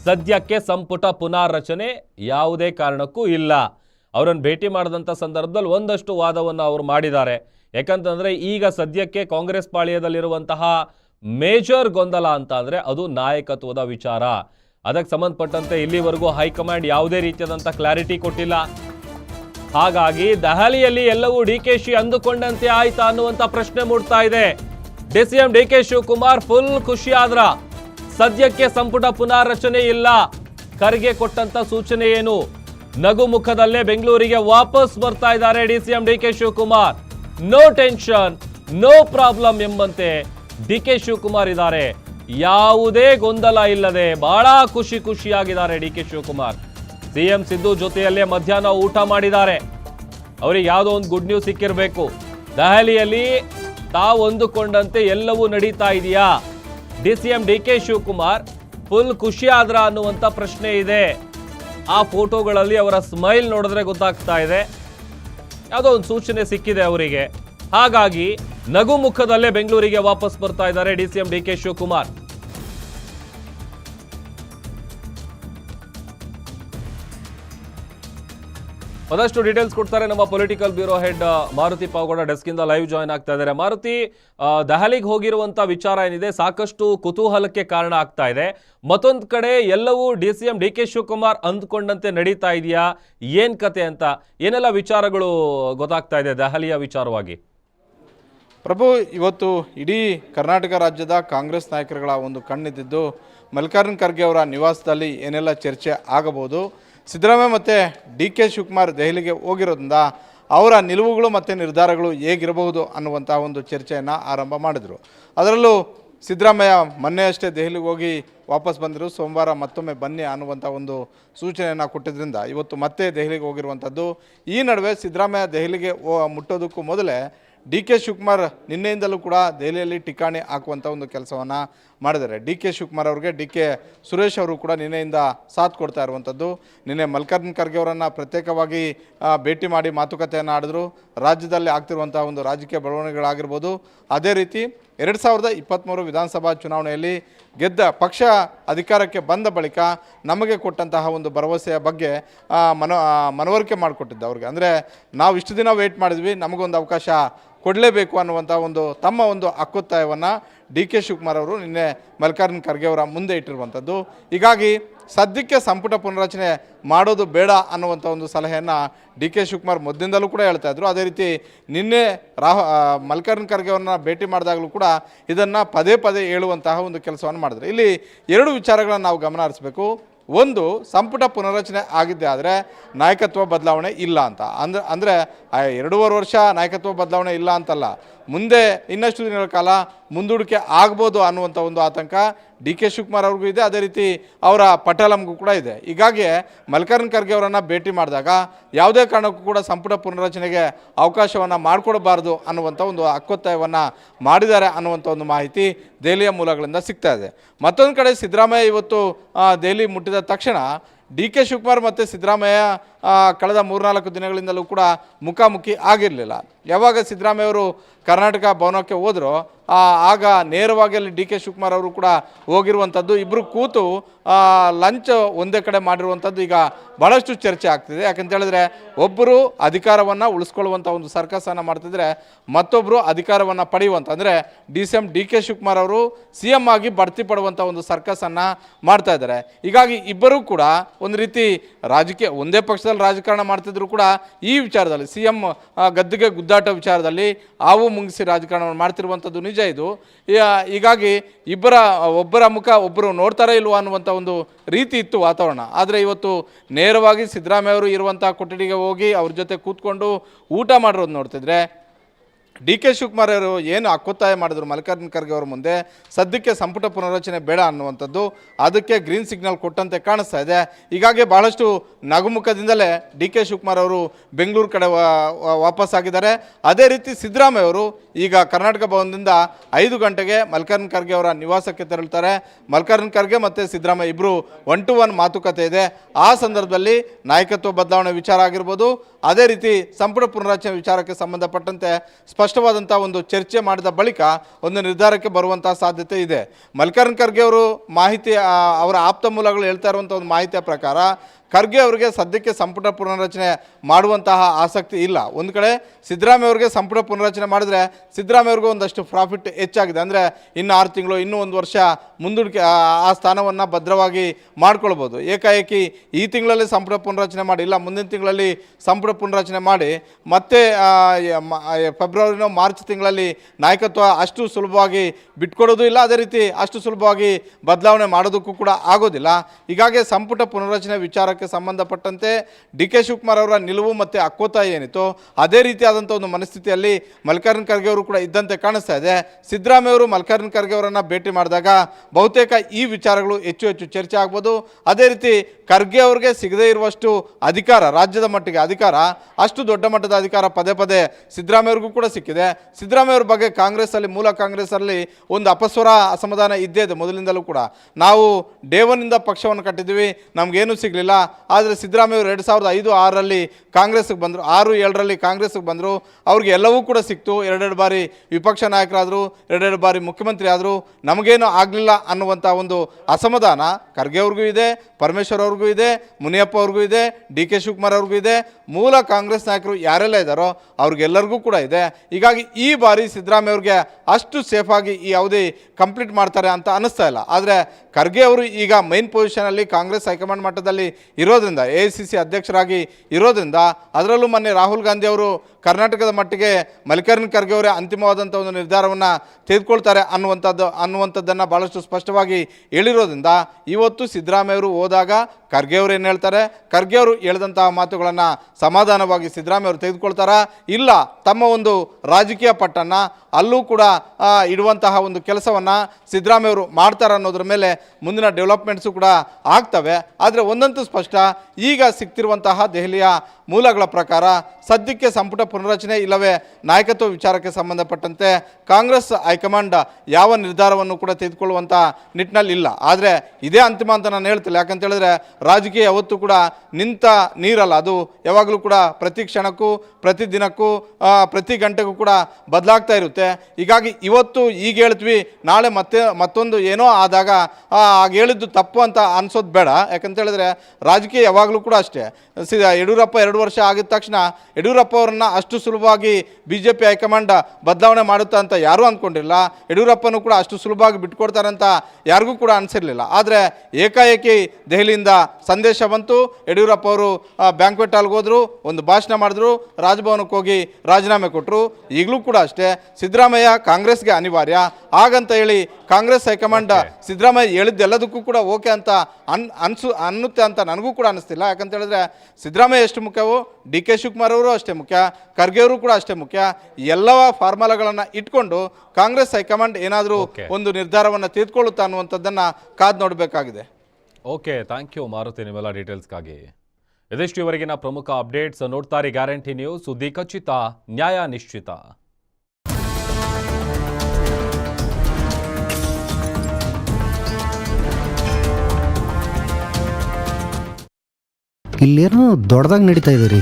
ಸದ್ಯಕ್ಕೆ ಸಂಪುಟ ಪುನಾರಚನೆ ಯಾವುದೇ ಕಾರಣಕ್ಕೂ ಇಲ್ಲ. ಅವರನ್ನು ಭೇಟಿ ಮಾಡಿದಂಥ ಸಂದರ್ಭದಲ್ಲಿ ಒಂದಷ್ಟು ವಾದವನ್ನು ಅವರು ಮಾಡಿದ್ದಾರೆ. ಯಾಕಂತಂದರೆ ಈಗ ಸದ್ಯಕ್ಕೆ ಕಾಂಗ್ರೆಸ್ ಪಾಳ್ಯದಲ್ಲಿರುವಂತಹ ಮೇಜರ್ ಗೊಂದಲ ಅಂತ ಅಂದರೆ ಅದು ನಾಯಕತ್ವದ ವಿಚಾರ. ಅದಕ್ಕೆ ಸಂಬಂಧಪಟ್ಟಂತೆ ಇಲ್ಲಿವರೆಗೂ ಹೈಕಮಾಂಡ್ ಯಾವುದೇ ರೀತಿಯಾದಂಥ ಕ್ಲಾರಿಟಿ ಕೊಟ್ಟಿಲ್ಲ. ಹಾಗಾಗಿ ದೆಹಲಿಯಲ್ಲಿ ಎಲ್ಲವೂ ಡಿ ಕೆ ಶಿ ಅಂದುಕೊಂಡಂತೆ ಆಯ್ತಾ ಅನ್ನುವಂತ ಪ್ರಶ್ನೆ ಮೂಡ್ತಾ ಇದೆ. D C M D K Shivakumar full ಖುಷಿ ಸದ್ಯಕ್ಕೆ ಸಂಪುಟ ಪುನಾರಚನೆ ಇಲ್ಲ. ಖರ್ಗೆ ಕೊಟ್ಟಂತ ಸೂಚನೆ ಏನು? ನಗು ಮುಖದಲ್ಲೇ ಬೆಂಗಳೂರಿಗೆ ವಾಪಸ್ ಬರ್ತಾ ಇದ್ದಾರೆ D CM D K Shivakumar. No tension, no problem ಎಂಬಂತೆ ಡಿ ಕೆ ಶಿವಕುಮಾರ್ ಇದ್ದಾರೆ. ಯಾವುದೇ ಗೊಂದಲ ಇಲ್ಲದೆ ಬಹಳ ಖುಷಿ ಖುಷಿಯಾಗಿದ್ದಾರೆ D K Shivakumar. CM Siddu ಜೊತೆಯಲ್ಲೇ ಮಧ್ಯಾಹ್ನ ಊಟ ಮಾಡಿದ್ದಾರೆ. ಅವರಿಗೆ ಯಾವುದೋ ಒಂದು ಗುಡ್ ನ್ಯೂಸ್ ಸಿಕ್ಕಿರಬೇಕು. ದೆಹಲಿಯಲ್ಲಿ ತಾವು ಹೊಂದಿಕೊಂಡಂತೆ ಎಲ್ಲವೂ ನಡೀತಾ ಇದೆಯಾ? D C M D K Shivakumar full ಖುಷಿ ಆದ್ರ ಅನ್ನುವಂಥ ಪ್ರಶ್ನೆ ಇದೆ. ಆ ಫೋಟೋಗಳಲ್ಲಿ ಅವರ ಸ್ಮೈಲ್ ನೋಡಿದ್ರೆ ಗೊತ್ತಾಗ್ತಾ ಇದೆ. ಯಾವುದೋ ಒಂದು ಸೂಚನೆ ಸಿಕ್ಕಿದೆ ಅವರಿಗೆ. ಹಾಗಾಗಿ ನಗು ಮುಖದಲ್ಲೇ ಬೆಂಗಳೂರಿಗೆ ವಾಪಸ್ ಬರ್ತಾ ಇದ್ದಾರೆ D C M D K Shivakumar. ಒಂದಷ್ಟು ಡೀಟೇಲ್ಸ್ ಕೊಡ್ತಾರೆ ನಮ್ಮ political bureau head Maruti Pavagowda desk ಇಂದ ಲೈವ್ ಜಾಯ್ನ್ ಆಗ್ತಾ ಇದ್ದಾರೆ. ಮಾರುತಿ ದೆಹಲಿಗೆ ಹೋಗಿರುವಂತ ವಿಚಾರ ಏನಿದೆ? ಸಾಕಷ್ಟು ಕುತೂಹಲಕ್ಕೆ ಕಾರಣ ಆಗ್ತಾ ಇದೆ. ಮತ್ತೊಂದು ಕಡೆ ಎಲ್ಲವೂ D C M D K Shivakumar ಅಂದ್ಕೊಂಡಂತೆ ನಡೀತಾ ಇದೆಯಾ? ಏನ್ ಕತೆ ಅಂತ? ಏನೆಲ್ಲ ವಿಚಾರಗಳು ಗೊತ್ತಾಗ್ತಾ ಇದೆ ದೆಹಲಿಯ ವಿಚಾರವಾಗಿ? ಪ್ರಭು, ಇವತ್ತು ಇಡೀ ಕರ್ನಾಟಕ ರಾಜ್ಯದ ಕಾಂಗ್ರೆಸ್ ನಾಯಕರುಗಳ ಒಂದು ಕಣ್ಣಿದ್ದಿದ್ದು, ಮಲ್ಲಿಕಾರ್ಜುನ್ ಖರ್ಗೆ ಅವರ ನಿವಾಸದಲ್ಲಿ ಏನೆಲ್ಲ ಚರ್ಚೆ ಆಗಬಹುದು? ಸಿದ್ದರಾಮಯ್ಯ ಮತ್ತು ಡಿ ಕೆ ಶಿವಕುಮಾರ್ ದೆಹಲಿಗೆ ಹೋಗಿರೋದ್ರಿಂದ ಅವರ ನಿಲುವುಗಳು ಮತ್ತು ನಿರ್ಧಾರಗಳು ಹೇಗಿರಬಹುದು ಅನ್ನುವಂಥ ಒಂದು ಚರ್ಚೆಯನ್ನು ಆರಂಭ ಮಾಡಿದರು. ಅದರಲ್ಲೂ ಸಿದ್ದರಾಮಯ್ಯ ಮೊನ್ನೆ ಅಷ್ಟೇ ದೆಹಲಿಗೆ ಹೋಗಿ ವಾಪಸ್ ಬಂದರು, ಸೋಮವಾರ ಮತ್ತೊಮ್ಮೆ ಬನ್ನಿ ಅನ್ನುವಂಥ ಒಂದು ಸೂಚನೆಯನ್ನು ಕೊಟ್ಟಿದ್ದರಿಂದ ಇವತ್ತು ಮತ್ತೆ ದೆಹಲಿಗೆ ಹೋಗಿರುವಂಥದ್ದು ಈ ನಡುವೆ ಸಿದ್ದರಾಮಯ್ಯ ದೆಹಲಿಗೆ ಮುಟ್ಟೋದಕ್ಕೂ ಮೊದಲೇ ಡಿ ಕೆ ಶಿವಕುಮಾರ್ ನಿನ್ನೆಯಿಂದಲೂ ಕೂಡ ದೆಹಲಿಯಲ್ಲಿ ಠಿಕಾಣಿ ಹಾಕುವಂಥ ಒಂದು ಕೆಲಸವನ್ನು ಮಾಡಿದ್ದಾರೆ. ಡಿ ಕೆ ಶಿವಕುಮಾರ್ ಅವ್ರಿಗೆ, ಡಿ ಕೆ ಸುರೇಶ್ ಅವರು ಕೂಡ ನಿನ್ನೆಯಿಂದ ಸಾಥ್ ಕೊಡ್ತಾ ಇರುವಂಥದ್ದು. ನಿನ್ನೆ ಮಲ್ಲಿಕಾರ್ಜುನ್ ಖರ್ಗೆ ಅವರನ್ನು ಪ್ರತ್ಯೇಕವಾಗಿ ಭೇಟಿ ಮಾಡಿ ಮಾತುಕತೆಯನ್ನು ಆಡಿದ್ರು. ರಾಜ್ಯದಲ್ಲಿ ಆಗ್ತಿರುವಂಥ ಒಂದು ರಾಜಕೀಯ ಬೆಳವಣಿಗೆಗಳಾಗಿರ್ಬೋದು. ಅದೇ ರೀತಿ ಎರಡು ಸಾವಿರದ ಇಪ್ಪತ್ತ್ಮೂರು ವಿಧಾನಸಭಾ ಚುನಾವಣೆಯಲ್ಲಿ ಗೆದ್ದ ಪಕ್ಷ ಅಧಿಕಾರಕ್ಕೆ ಬಂದ ಬಳಿಕ ನಮಗೆ ಕೊಟ್ಟಂತಹ ಒಂದು ಭರವಸೆಯ ಬಗ್ಗೆ ಮನೋ ಮನವರಿಕೆ ಮಾಡಿಕೊಟ್ಟಿದ್ದೆ ಅವ್ರಿಗೆ. ಅಂದರೆ ನಾವು ಇಷ್ಟು ದಿನ ವೆಯ್ಟ್ ಮಾಡಿದ್ವಿ, ನಮಗೊಂದು ಅವಕಾಶ ಕೊಡಲೇಬೇಕು ಅನ್ನುವಂಥ ಒಂದು ತಮ್ಮ ಒಂದು ಹಕ್ಕೊತ್ತಾಯವನ್ನು ಡಿ ಕೆ ಶಿವಕುಮಾರ್ ಅವರು ನಿನ್ನೆ ಮಲ್ಲಿಕಾರ್ಜುನ್ ಖರ್ಗೆ ಅವರ ಮುಂದೆ ಇಟ್ಟಿರುವಂಥದ್ದು. ಹೀಗಾಗಿ ಸದ್ಯಕ್ಕೆ ಸಂಪುಟ ಪುನರಚನೆ ಮಾಡೋದು ಬೇಡ ಅನ್ನುವಂಥ ಒಂದು ಸಲಹೆಯನ್ನು ಡಿ ಕೆ ಶಿವಕುಮಾರ್ ಮೊದಲಿಂದಲೂ ಕೂಡ ಹೇಳ್ತಾ ಇದ್ರು. ಅದೇ ರೀತಿ ನಿನ್ನೆ ರಾಹು ಮಲ್ಲಿಕಾರ್ಜುನ ಖರ್ಗೆ ಅವರನ್ನ ಭೇಟಿ ಮಾಡಿದಾಗಲೂ ಕೂಡ ಇದನ್ನು ಪದೇ ಪದೇ ಹೇಳುವಂತಹ ಒಂದು ಕೆಲಸವನ್ನು ಮಾಡಿದ್ರು. ಇಲ್ಲಿ ಎರಡು ವಿಚಾರಗಳನ್ನು ನಾವು ಗಮನ ಹರಿಸಬೇಕು. ಒಂದು ಸಂಪುಟ ಪುನರಚನೆ ಆಗಿದ್ದೆ ಆದರೆ ನಾಯಕತ್ವ ಬದಲಾವಣೆ ಇಲ್ಲ ಅಂತ. ಅಂದ್ರೆ, ಅಂದರೆ ಎರಡೂವರೆ ವರ್ಷ ನಾಯಕತ್ವ ಬದಲಾವಣೆ ಇಲ್ಲ ಅಂತಲ್ಲ. ಮುಂದೆ ಇನ್ನಷ್ಟು ದಿನಗಳ ಕಾಲ ಮುಂದೂಡಿಕೆ ಆಗ್ಬೋದು ಅನ್ನುವಂಥ ಒಂದು ಆತಂಕ ಡಿ ಕೆ ಶಿವಕುಮಾರ್ ಅವ್ರಿಗೂ ಇದೆ, ಅದೇ ರೀತಿ ಅವರ ಪಟಾಲಂಗೂ ಕೂಡ ಇದೆ. ಹೀಗಾಗಿ ಮಲ್ಕರ್ನ್ ಖರ್ಗೆ ಅವರನ್ನು ಭೇಟಿ ಮಾಡಿದಾಗ ಯಾವುದೇ ಕಾರಣಕ್ಕೂ ಕೂಡ ಸಂಪುಟ ಪುನರ್ರಚನೆಗೆ ಅವಕಾಶವನ್ನು ಮಾಡಿಕೊಡಬಾರ್ದು ಅನ್ನುವಂಥ ಒಂದು ಹಕ್ಕೊತ್ತಾಯವನ್ನು ಮಾಡಿದ್ದಾರೆ ಅನ್ನುವಂಥ ಒಂದು ಮಾಹಿತಿ ದೆಹಲಿಯ ಮೂಲಗಳಿಂದ ಸಿಗ್ತಾ ಇದೆ. ಮತ್ತೊಂದು ಕಡೆ ಸಿದ್ದರಾಮಯ್ಯ ಇವತ್ತು ದೆಹಲಿ ಮುಟ್ಟಿದ ತಕ್ಷಣ ಡಿ ಕೆ ಶಿವಕುಮಾರ್ ಮತ್ತು ಸಿದ್ದರಾಮಯ್ಯ ಕಳೆದ ಮೂರ್ನಾಲ್ಕು ದಿನಗಳಿಂದಲೂ ಕೂಡ ಮುಖಾಮುಖಿ ಆಗಿರಲಿಲ್ಲ. ಯಾವಾಗ ಸಿದ್ದರಾಮಯ್ಯ ಅವರು ಕರ್ನಾಟಕ ಭವನಕ್ಕೆ ಹೋದರೋ ಆಗ ನೇರವಾಗಿ ಅಲ್ಲಿ ಡಿ ಕೆ ಶಿವಕುಮಾರ್ ಅವರು ಕೂಡ ಹೋಗಿರುವಂಥದ್ದು. ಇಬ್ಬರು ಕೂತು ಲಂಚ್ ಒಂದೇ ಕಡೆ ಮಾಡಿರುವಂಥದ್ದು ಈಗ ಭಾಳಷ್ಟು ಚರ್ಚೆ ಆಗ್ತಿದೆ. ಯಾಕಂತೇಳಿದ್ರೆ ಒಬ್ಬರು ಅಧಿಕಾರವನ್ನು ಉಳಿಸ್ಕೊಳ್ಳುವಂಥ ಒಂದು ಸರ್ಕಸನ್ನು ಮಾಡ್ತಿದ್ರೆ ಮತ್ತೊಬ್ಬರು ಅಧಿಕಾರವನ್ನು ಪಡೆಯುವಂಥ, ಅಂದರೆ D C M D K Shivakumar ಅವರು ಸಿ ಎಂ ಆಗಿ ಬಡ್ತಿ ಪಡುವಂಥ ಒಂದು ಸರ್ಕಸನ್ನು ಮಾಡ್ತಾ ಇದ್ದಾರೆ. ಹೀಗಾಗಿ ಇಬ್ಬರೂ ಕೂಡ ಒಂದು ರೀತಿ ರಾಜಕೀಯ, ಒಂದೇ ಪಕ್ಷದಲ್ಲಿ ರಾಜಕಾರಣ ಮಾಡ್ತಿದ್ರು ಕೂಡ ಈ ವಿಚಾರದಲ್ಲಿ ಸಿ ಎಂ ಗದ್ದಿಗೆ ಗುದ್ದಾಟ ವಿಚಾರದಲ್ಲಿ ಆವು ಮುಂಗಿಸಿ ರಾಜಕಾರಣವನ್ನು ಮಾಡ್ತಿರುವಂಥದ್ದು ನಿಜ ಇದು. ಹೀಗಾಗಿ ಇಬ್ಬರ ಒಬ್ಬರ ಮುಖ ಒಬ್ಬರು ನೋಡ್ತಾರೆ ಇಲ್ವಾ ಅನ್ನುವಂಥ ಒಂದು ರೀತಿ ಇತ್ತು ವಾತಾವರಣ. ಆದರೆ ಇವತ್ತು ನೇರವಾಗಿ ಸಿದ್ದರಾಮಯ್ಯ ಅವರು ಇರುವಂಥ ಕೊಠಡಿಗೆ ಹೋಗಿ ಅವ್ರ ಜೊತೆ ಕೂತ್ಕೊಂಡು ಊಟ ಮಾಡಿರೋದು ನೋಡ್ತಿದ್ರೆ ಡಿ ಕೆ ಶಿವಕುಮಾರ್ ಅವರು ಏನು ಅಕ್ಕೊತ್ತಾಯ ಮಾಡಿದ್ರು ಮಲ್ಲಿಕಾರ್ಜುನ ಖರ್ಗೆ ಅವರ ಮುಂದೆ, ಸದ್ಯಕ್ಕೆ ಸಂಪುಟ ಪುನರಚನೆ ಬೇಡ ಅನ್ನುವಂಥದ್ದು ಅದಕ್ಕೆ ಗ್ರೀನ್ ಸಿಗ್ನಲ್ ಕೊಟ್ಟಂತೆ ಕಾಣಿಸ್ತಾ ಇದೆ. ಹೀಗಾಗಿ ಬಹಳಷ್ಟು ನಗುಮುಖದಿಂದಲೇ ಡಿ ಕೆ ಶಿವಕುಮಾರ್ ಅವರು ಬೆಂಗಳೂರು ಕಡೆ ವಾಪಸ್ ಆಗಿದ್ದಾರೆ ಅದೇ ರೀತಿ ಸಿದ್ದರಾಮಯ್ಯ ಅವರು ಈಗ ಕರ್ನಾಟಕ ಭವನದಿಂದ ಐದು ಗಂಟೆಗೆ ಮಲ್ಕರ್ನ್ ಖರ್ಗೆ ಅವರ ನಿವಾಸಕ್ಕೆ ತೆರಳುತ್ತಾರೆ. ಮಲ್ಕರ್ನ್ ಖರ್ಗೆ ಮತ್ತು ಸಿದ್ದರಾಮಯ್ಯ ಇಬ್ಬರು ಒನ್ ಟು ಒನ್ ಮಾತುಕತೆ ಇದೆ. ಆ ಸಂದರ್ಭದಲ್ಲಿ ನಾಯಕತ್ವ ಬದಲಾವಣೆ ವಿಚಾರ ಆಗಿರ್ಬೋದು. ಅದೇ ರೀತಿ ಸಂಪುಟ ಪುನರಚನೆ ವಿಚಾರಕ್ಕೆ ಸಂಬಂಧಪಟ್ಟಂತೆ ಸ್ಪಷ್ಟವಾದಂಥ ಒಂದು ಚರ್ಚೆ ಮಾಡಿದ ಬಳಿಕ ಒಂದು ನಿರ್ಧಾರಕ್ಕೆ ಬರುವಂಥ ಸಾಧ್ಯತೆ ಇದೆ. ಮಲ್ಕರ್ನ್ ಖರ್ಗೆ ಅವರು ಮಾಹಿತಿ ಅವರ ಆಪ್ತ ಮೂಲಗಳು ಹೇಳ್ತಾ ಇರುವಂಥ ಒಂದು ಮಾಹಿತಿಯ ಪ್ರಕಾರ ಖರ್ಗೆ ಅವರಿಗೆ ಸದ್ಯಕ್ಕೆ ಸಂಪುಟ ಪುನರಚನೆ ಮಾಡುವಂತಹ ಆಸಕ್ತಿ ಇಲ್ಲ. ಒಂದು ಕಡೆ ಸಿದ್ದರಾಮಯ್ಯ ಅವರಿಗೆ ಸಂಪುಟ ಪುನರಚನೆ ಮಾಡಿದ್ರೆ ಸಿದ್ದರಾಮಯ್ಯ ಅವ್ರಿಗೂ ಒಂದಷ್ಟು ಪ್ರಾಫಿಟ್ ಹೆಚ್ಚಾಗಿದೆ. ಅಂದರೆ ಇನ್ನು ಆರು ತಿಂಗಳು, ಇನ್ನೂ ಒಂದು ವರ್ಷ ಮುಂದೂಡಿಕೆ, ಆ- ಸ್ಥಾನವನ್ನು ಭದ್ರವಾಗಿ ಮಾಡ್ಕೊಳ್ಬೋದು. ಏಕಾಏಕಿ ಈ ತಿಂಗಳಲ್ಲಿ ಸಂಪುಟ ಪುನರಚನೆ ಮಾಡಿ, ಇಲ್ಲ ಮುಂದಿನ ತಿಂಗಳಲ್ಲಿ ಸಂಪುಟ ಪುನರಚನೆ ಮಾಡಿ, ಮತ್ತೆ ಫೆಬ್ರವರಿನೋ ಮಾರ್ಚ್ ತಿಂಗಳಲ್ಲಿ ನಾಯಕತ್ವ ಅಷ್ಟು ಸುಲಭವಾಗಿ ಬಿಟ್ಕೊಡೋದು ಇಲ್ಲ. ಅದೇ ರೀತಿ ಅಷ್ಟು ಸುಲಭವಾಗಿ ಬದಲಾವಣೆ ಮಾಡೋದಕ್ಕೂ ಕೂಡ ಆಗೋದಿಲ್ಲ. ಹೀಗಾಗಿ ಸಂಪುಟ ಪುನರಚನೆ ವಿಚಾರಕ್ಕೆ ಸಂಬಂಧಪಟ್ಟಂತೆ ಡಿ ಕೆ ಶಿವಕುಮಾರ್ ಅವರ ನಿಲುವು ಮತ್ತು ಅಕ್ಕೋತಾ ಏನಿತ್ತು, ಅದೇ ರೀತಿಯಾದಂಥ ಒಂದು ಮನಸ್ಥಿತಿಯಲ್ಲಿ ಮಲ್ಲಿಕಾರ್ಜುನ ಖರ್ಗೆ ಅವರು ಕೂಡ ಇದ್ದಂತೆ ಕಾಣಿಸ್ತಾ ಇದೆ. ಸಿದ್ದರಾಮಯ್ಯ ಅವರು ಮಲ್ಲಿಕಾರ್ಜುನ ಖರ್ಗೆ ಅವರನ್ನು ಭೇಟಿ ಮಾಡಿದಾಗ ಬಹುತೇಕ ಈ ವಿಚಾರಗಳು ಹೆಚ್ಚು ಹೆಚ್ಚು ಚರ್ಚೆ ಆಗ್ಬೋದು. ಅದೇ ರೀತಿ ಖರ್ಗೆ ಅವ್ರಿಗೆ ಸಿಗದೇ ಇರುವಷ್ಟು ಅಧಿಕಾರ, ರಾಜ್ಯದ ಮಟ್ಟಿಗೆ ಅಧಿಕಾರ, ಅಷ್ಟು ದೊಡ್ಡ ಮಟ್ಟದ ಅಧಿಕಾರ ಪದೇ ಪದೇ ಸಿದ್ದರಾಮಯ್ಯವ್ರಿಗೂ ಕೂಡ ಸಿಕ್ಕಿದೆ. ಸಿದ್ದರಾಮಯ್ಯ ಅವ್ರ ಬಗ್ಗೆ ಕಾಂಗ್ರೆಸ್ಸಲ್ಲಿ, ಮೂಲ ಕಾಂಗ್ರೆಸ್ಸಲ್ಲಿ ಒಂದು ಅಪಸ್ವರ ಅಸಮಾಧಾನ ಇದ್ದೇ ಇದೆ ಮೊದಲಿಂದಲೂ ಕೂಡ. ನಾವು ಡೇವನಿಂದ ಪಕ್ಷವನ್ನು ಕಟ್ಟಿದ್ವಿ ನಮಗೇನು ಸಿಗಲಿಲ್ಲ. ಆದರೆ ಸಿದ್ದರಾಮಯ್ಯ ಅವರು ಎರಡು ಸಾವಿರದ ಐದು, ಆರರಲ್ಲಿ ಕಾಂಗ್ರೆಸ್ಗೆ ಬಂದರು, ಆರು, ಏಳರಲ್ಲಿ ಕಾಂಗ್ರೆಸ್ಗೆ ಬಂದರು. ಅವ್ರಿಗೆ ಎಲ್ಲವೂ ಕೂಡ ಸಿಕ್ತು. ಎರಡೆರಡು ಬಾರಿ ವಿಪಕ್ಷ ನಾಯಕರಾದರು, ಎರಡೆರಡು ಬಾರಿ ಮುಖ್ಯಮಂತ್ರಿ ಆದರು. ನಮಗೇನು ಆಗಲಿಲ್ಲ ಅನ್ನುವಂಥ ಒಂದು ಅಸಮಾಧಾನ ಖರ್ಗೆ ಅವ್ರಿಗೂ ಇದೆ ಪರಮೇಶ್ವರ್ ಅವ್ರಿಗೂ ಇದೆ, ಮುನಿಯಪ್ಪ ಅವ್ರಿಗೂ ಇದೆ, ಡಿ ಕೆ ಶಿವಕುಮಾರ್ ಅವ್ರಿಗೂ ಇದೆ. ಮೂಲ ಕಾಂಗ್ರೆಸ್ ನಾಯಕರು ಯಾರೆಲ್ಲ ಇದ್ದಾರೋ ಅವ್ರಿಗೆಲ್ಲರಿಗೂ ಕೂಡ ಇದೆ. ಹೀಗಾಗಿ ಈ ಬಾರಿ ಸಿದ್ದರಾಮಯ್ಯ ಅವ್ರಿಗೆ ಅಷ್ಟು ಸೇಫಾಗಿ ಈ ಯಾವುದೇ ಕಂಪ್ಲೀಟ್ ಮಾಡ್ತಾರೆ ಅಂತ ಅನ್ನಿಸ್ತಾ ಇಲ್ಲ. ಆದರೆ ಖರ್ಗೆ ಅವರು ಈಗ ಮೈನ್ ಪೊಸಿಷನಲ್ಲಿ ಕಾಂಗ್ರೆಸ್ ಹೈಕಮಾಂಡ್ ಮಟ್ಟದಲ್ಲಿ ಇರೋದ್ರಿಂದ ಎ ಐ ಸಿ ಸಿ ಅಧ್ಯಕ್ಷರಾಗಿ ಇರೋದ್ರಿಂದ, ಅದರಲ್ಲೂ ಮೊನ್ನೆ ರಾಹುಲ್ ಗಾಂಧಿ ಅವರು ಕರ್ನಾಟಕದ ಮಟ್ಟಿಗೆ ಮಲ್ಲಿಕಾರ್ಜುನ ಖರ್ಗೆ ಅವರೇ ಅಂತಿಮವಾದಂಥ ಒಂದು ನಿರ್ಧಾರವನ್ನು ತೆಗೆದುಕೊಳ್ತಾರೆ ಅನ್ನುವಂಥದ್ದು, ಅನ್ನುವಂಥದ್ದನ್ನು ಭಾಳಷ್ಟು ಸ್ಪಷ್ಟವಾಗಿ ಹೇಳಿರೋದ್ರಿಂದ, ಇವತ್ತು ಸಿದ್ದರಾಮಯ್ಯವರು ಹೋದಾಗ ಖರ್ಗೆ ಅವರು ಏನು ಹೇಳ್ತಾರೆ? ಖರ್ಗೆ ಅವರು ಹೇಳಿದಂತಹ ಮಾತುಗಳನ್ನು ಸಮಾಧಾನವಾಗಿ ಸಿದ್ದರಾಮಯ್ಯ ಅವರು ತೆಗೆದುಕೊಳ್ತಾರಾ? ಇಲ್ಲ, ತಮ್ಮ ಒಂದು ರಾಜಕೀಯ ಪಟ್ಟನ್ನು ಅಲ್ಲೂ ಕೂಡ ಇಡುವಂತಹ ಒಂದು ಕೆಲಸವನ್ನು ಸಿದ್ದರಾಮಯ್ಯ ಅವರು ಮಾಡ್ತಾರೆ ಅನ್ನೋದ್ರ ಮೇಲೆ ಮುಂದಿನ ಡೆವಲಪ್ಮೆಂಟ್ಸು ಕೂಡ ಆಗ್ತವೆ. ಆದರೆ ಒಂದಂತೂ ಸ್ಪಷ್ಟ ಈಗ ಸಿಗ್ತಿರುವಂತಹ ದೆಹಲಿಯ ಮೂಲಗಳ ಪ್ರಕಾರ ಸದ್ಯಕ್ಕೆ ಸಂಪುಟ ಪುನರಚನೆ ಇಲ್ಲವೇ ನಾಯಕತ್ವ ವಿಚಾರಕ್ಕೆ ಸಂಬಂಧಪಟ್ಟಂತೆ ಕಾಂಗ್ರೆಸ್ ಹೈಕಮಾಂಡ್ ಯಾವ ನಿರ್ಧಾರವನ್ನು ಕೂಡ ತೆಗೆದುಕೊಳ್ಳುವಂಥ ನಿಟ್ಟಿನಲ್ಲಿ ಇಲ್ಲ. ಆದರೆ ಇದೇ ಅಂತಿಮ ಅಂತ ನಾನು ಹೇಳ್ತಿಲ್ಲ. ಯಾಕಂತ ಹೇಳಿದ್ರೆ ರಾಜಕೀಯ ಯಾವತ್ತೂ ಕೂಡ ನಿಂತ ನೀರಲ್ಲ. ಅದು ಯಾವಾಗಲೂ ಕೂಡ ಪ್ರತಿ ಕ್ಷಣಕ್ಕೂ, ಪ್ರತಿ ದಿನಕ್ಕೂ ಪ್ರತಿ ಗಂಟೆಗೂ ಕೂಡ ಬದಲಾಗ್ತಾ ಇರುತ್ತೆ. ಹೀಗಾಗಿ ಇವತ್ತು ಈಗ ಹೇಳ್ತೀವಿ, ನಾಳೆ ಮತ್ತೆ ಮತ್ತೊಂದು ಏನೋ ಆದಾಗ ಆಗ ಹೇಳಿದ್ದು ತಪ್ಪು ಅಂತ ಅನ್ಸೋದು ಬೇಡ. ಯಾಕಂತ ಹೇಳಿದ್ರೆ ರಾಜಕೀಯ ಯಾವಾಗಲೂ ಕೂಡ ಅಷ್ಟೇ. ಸಿ, ಯಡಿಯೂರಪ್ಪ ಎರಡು ವರ್ಷ ಆಗಿದ ತಕ್ಷಣ ಯಡಿಯೂರಪ್ಪ ಅವರನ್ನು ಅಷ್ಟು ಸುಲಭವಾಗಿ ಬಿ ಜೆ ಪಿ ಹೈಕಮಾಂಡ್ ಬದಲಾವಣೆ ಮಾಡುತ್ತಾ ಅಂತ ಯಾರೂ ಅಂದ್ಕೊಂಡಿಲ್ಲ ಯಡಿಯೂರಪ್ಪನೂ ಕೂಡ ಅಷ್ಟು ಸುಲಭವಾಗಿ ಬಿಟ್ಕೊಡ್ತಾರಂತ ಯಾರಿಗೂ ಕೂಡ ಅನಿಸಿರಲಿಲ್ಲ. ಆದರೆ ಏಕಾಏಕಿ ದೆಹಲಿಯಿಂದ ಸಂದೇಶ ಬಂತು. ಯಡಿಯೂರಪ್ಪ ಅವರು ಬ್ಯಾಂಕ್ವೆಟ್ ಹಾಲ್ಗೆ ಹೋದರು ಒಂದು ಭಾಷಣ ಮಾಡಿದ್ರು ರಾಜಭವನಕ್ಕೆ ಹೋಗಿ ರಾಜೀನಾಮೆ ಕೊಟ್ಟರು ಈಗಲೂ ಕೂಡ ಅಷ್ಟೇ. ಸಿದ್ದರಾಮಯ್ಯ ಕಾಂಗ್ರೆಸ್ಗೆ ಅನಿವಾರ್ಯ. ಹಾಗಂತ ಹೇಳಿ ಕಾಂಗ್ರೆಸ್ ಹೈಕಮಾಂಡ್ ಸಿದ್ದರಾಮಯ್ಯ ಹೇಳಿದ್ದೆಲ್ಲದಕ್ಕೂ ಕೂಡ ಓಕೆ ಅಂತ ಅನ್ ಅನ್ಸು ಅನ್ನುತ್ತೆ ಅಂತ ನನಗೂ ಕೂಡ ಅನಿಸ್ತಿಲ್ಲ. ಯಾಕಂತ ಹೇಳಿದ್ರೆ ಸಿದ್ದರಾಮಯ್ಯ ಎಷ್ಟು ಮುಖ್ಯವೋ ಡಿ ಕೆ ಶಿವಕುಮಾರ್ ಅವರು ಅಷ್ಟೇ ಮುಖ್ಯ. ಖರ್ಗೆ ಅವರು ಕೂಡ ಅಷ್ಟೇ ಮುಖ್ಯ. ಎಲ್ಲವ ಫಾರ್ಮುಲಾಗಳನ್ನು ಇಟ್ಕೊಂಡು ಕಾಂಗ್ರೆಸ್ ಹೈಕಮಾಂಡ್ ಏನಾದರೂ ಒಂದು ನಿರ್ಧಾರವನ್ನು ತೆಗೆದುಕೊಳ್ಳುತ್ತಾ ಅನ್ನುವಂಥದ್ದನ್ನು ಕಾದು ನೋಡಬೇಕಾಗಿದೆ. ಓಕೆ ಥ್ಯಾಂಕ್ ಯು ಮಾರುತಿ ನಿಮ್ಮೆಲ್ಲ ಡೀಟೇಲ್ಸ್ಗಾಗಿ ಇದಿಷ್ಟು ಇವರೆಗಿನ ಪ್ರಮುಖ ಅಪ್ಡೇಟ್ಸ್ ನೋಡ್ತಾರೆ ಗ್ಯಾರಂಟಿ ನ್ಯೂಸ್ ಸುದ್ದಿ ಖಚಿತ ನ್ಯಾಯ ನಿಶ್ಚಿತ. ಇಲ್ಲೇನೋ ದೊಡ್ಡದಾಗಿ ನಡೀತಾ ಇದೆ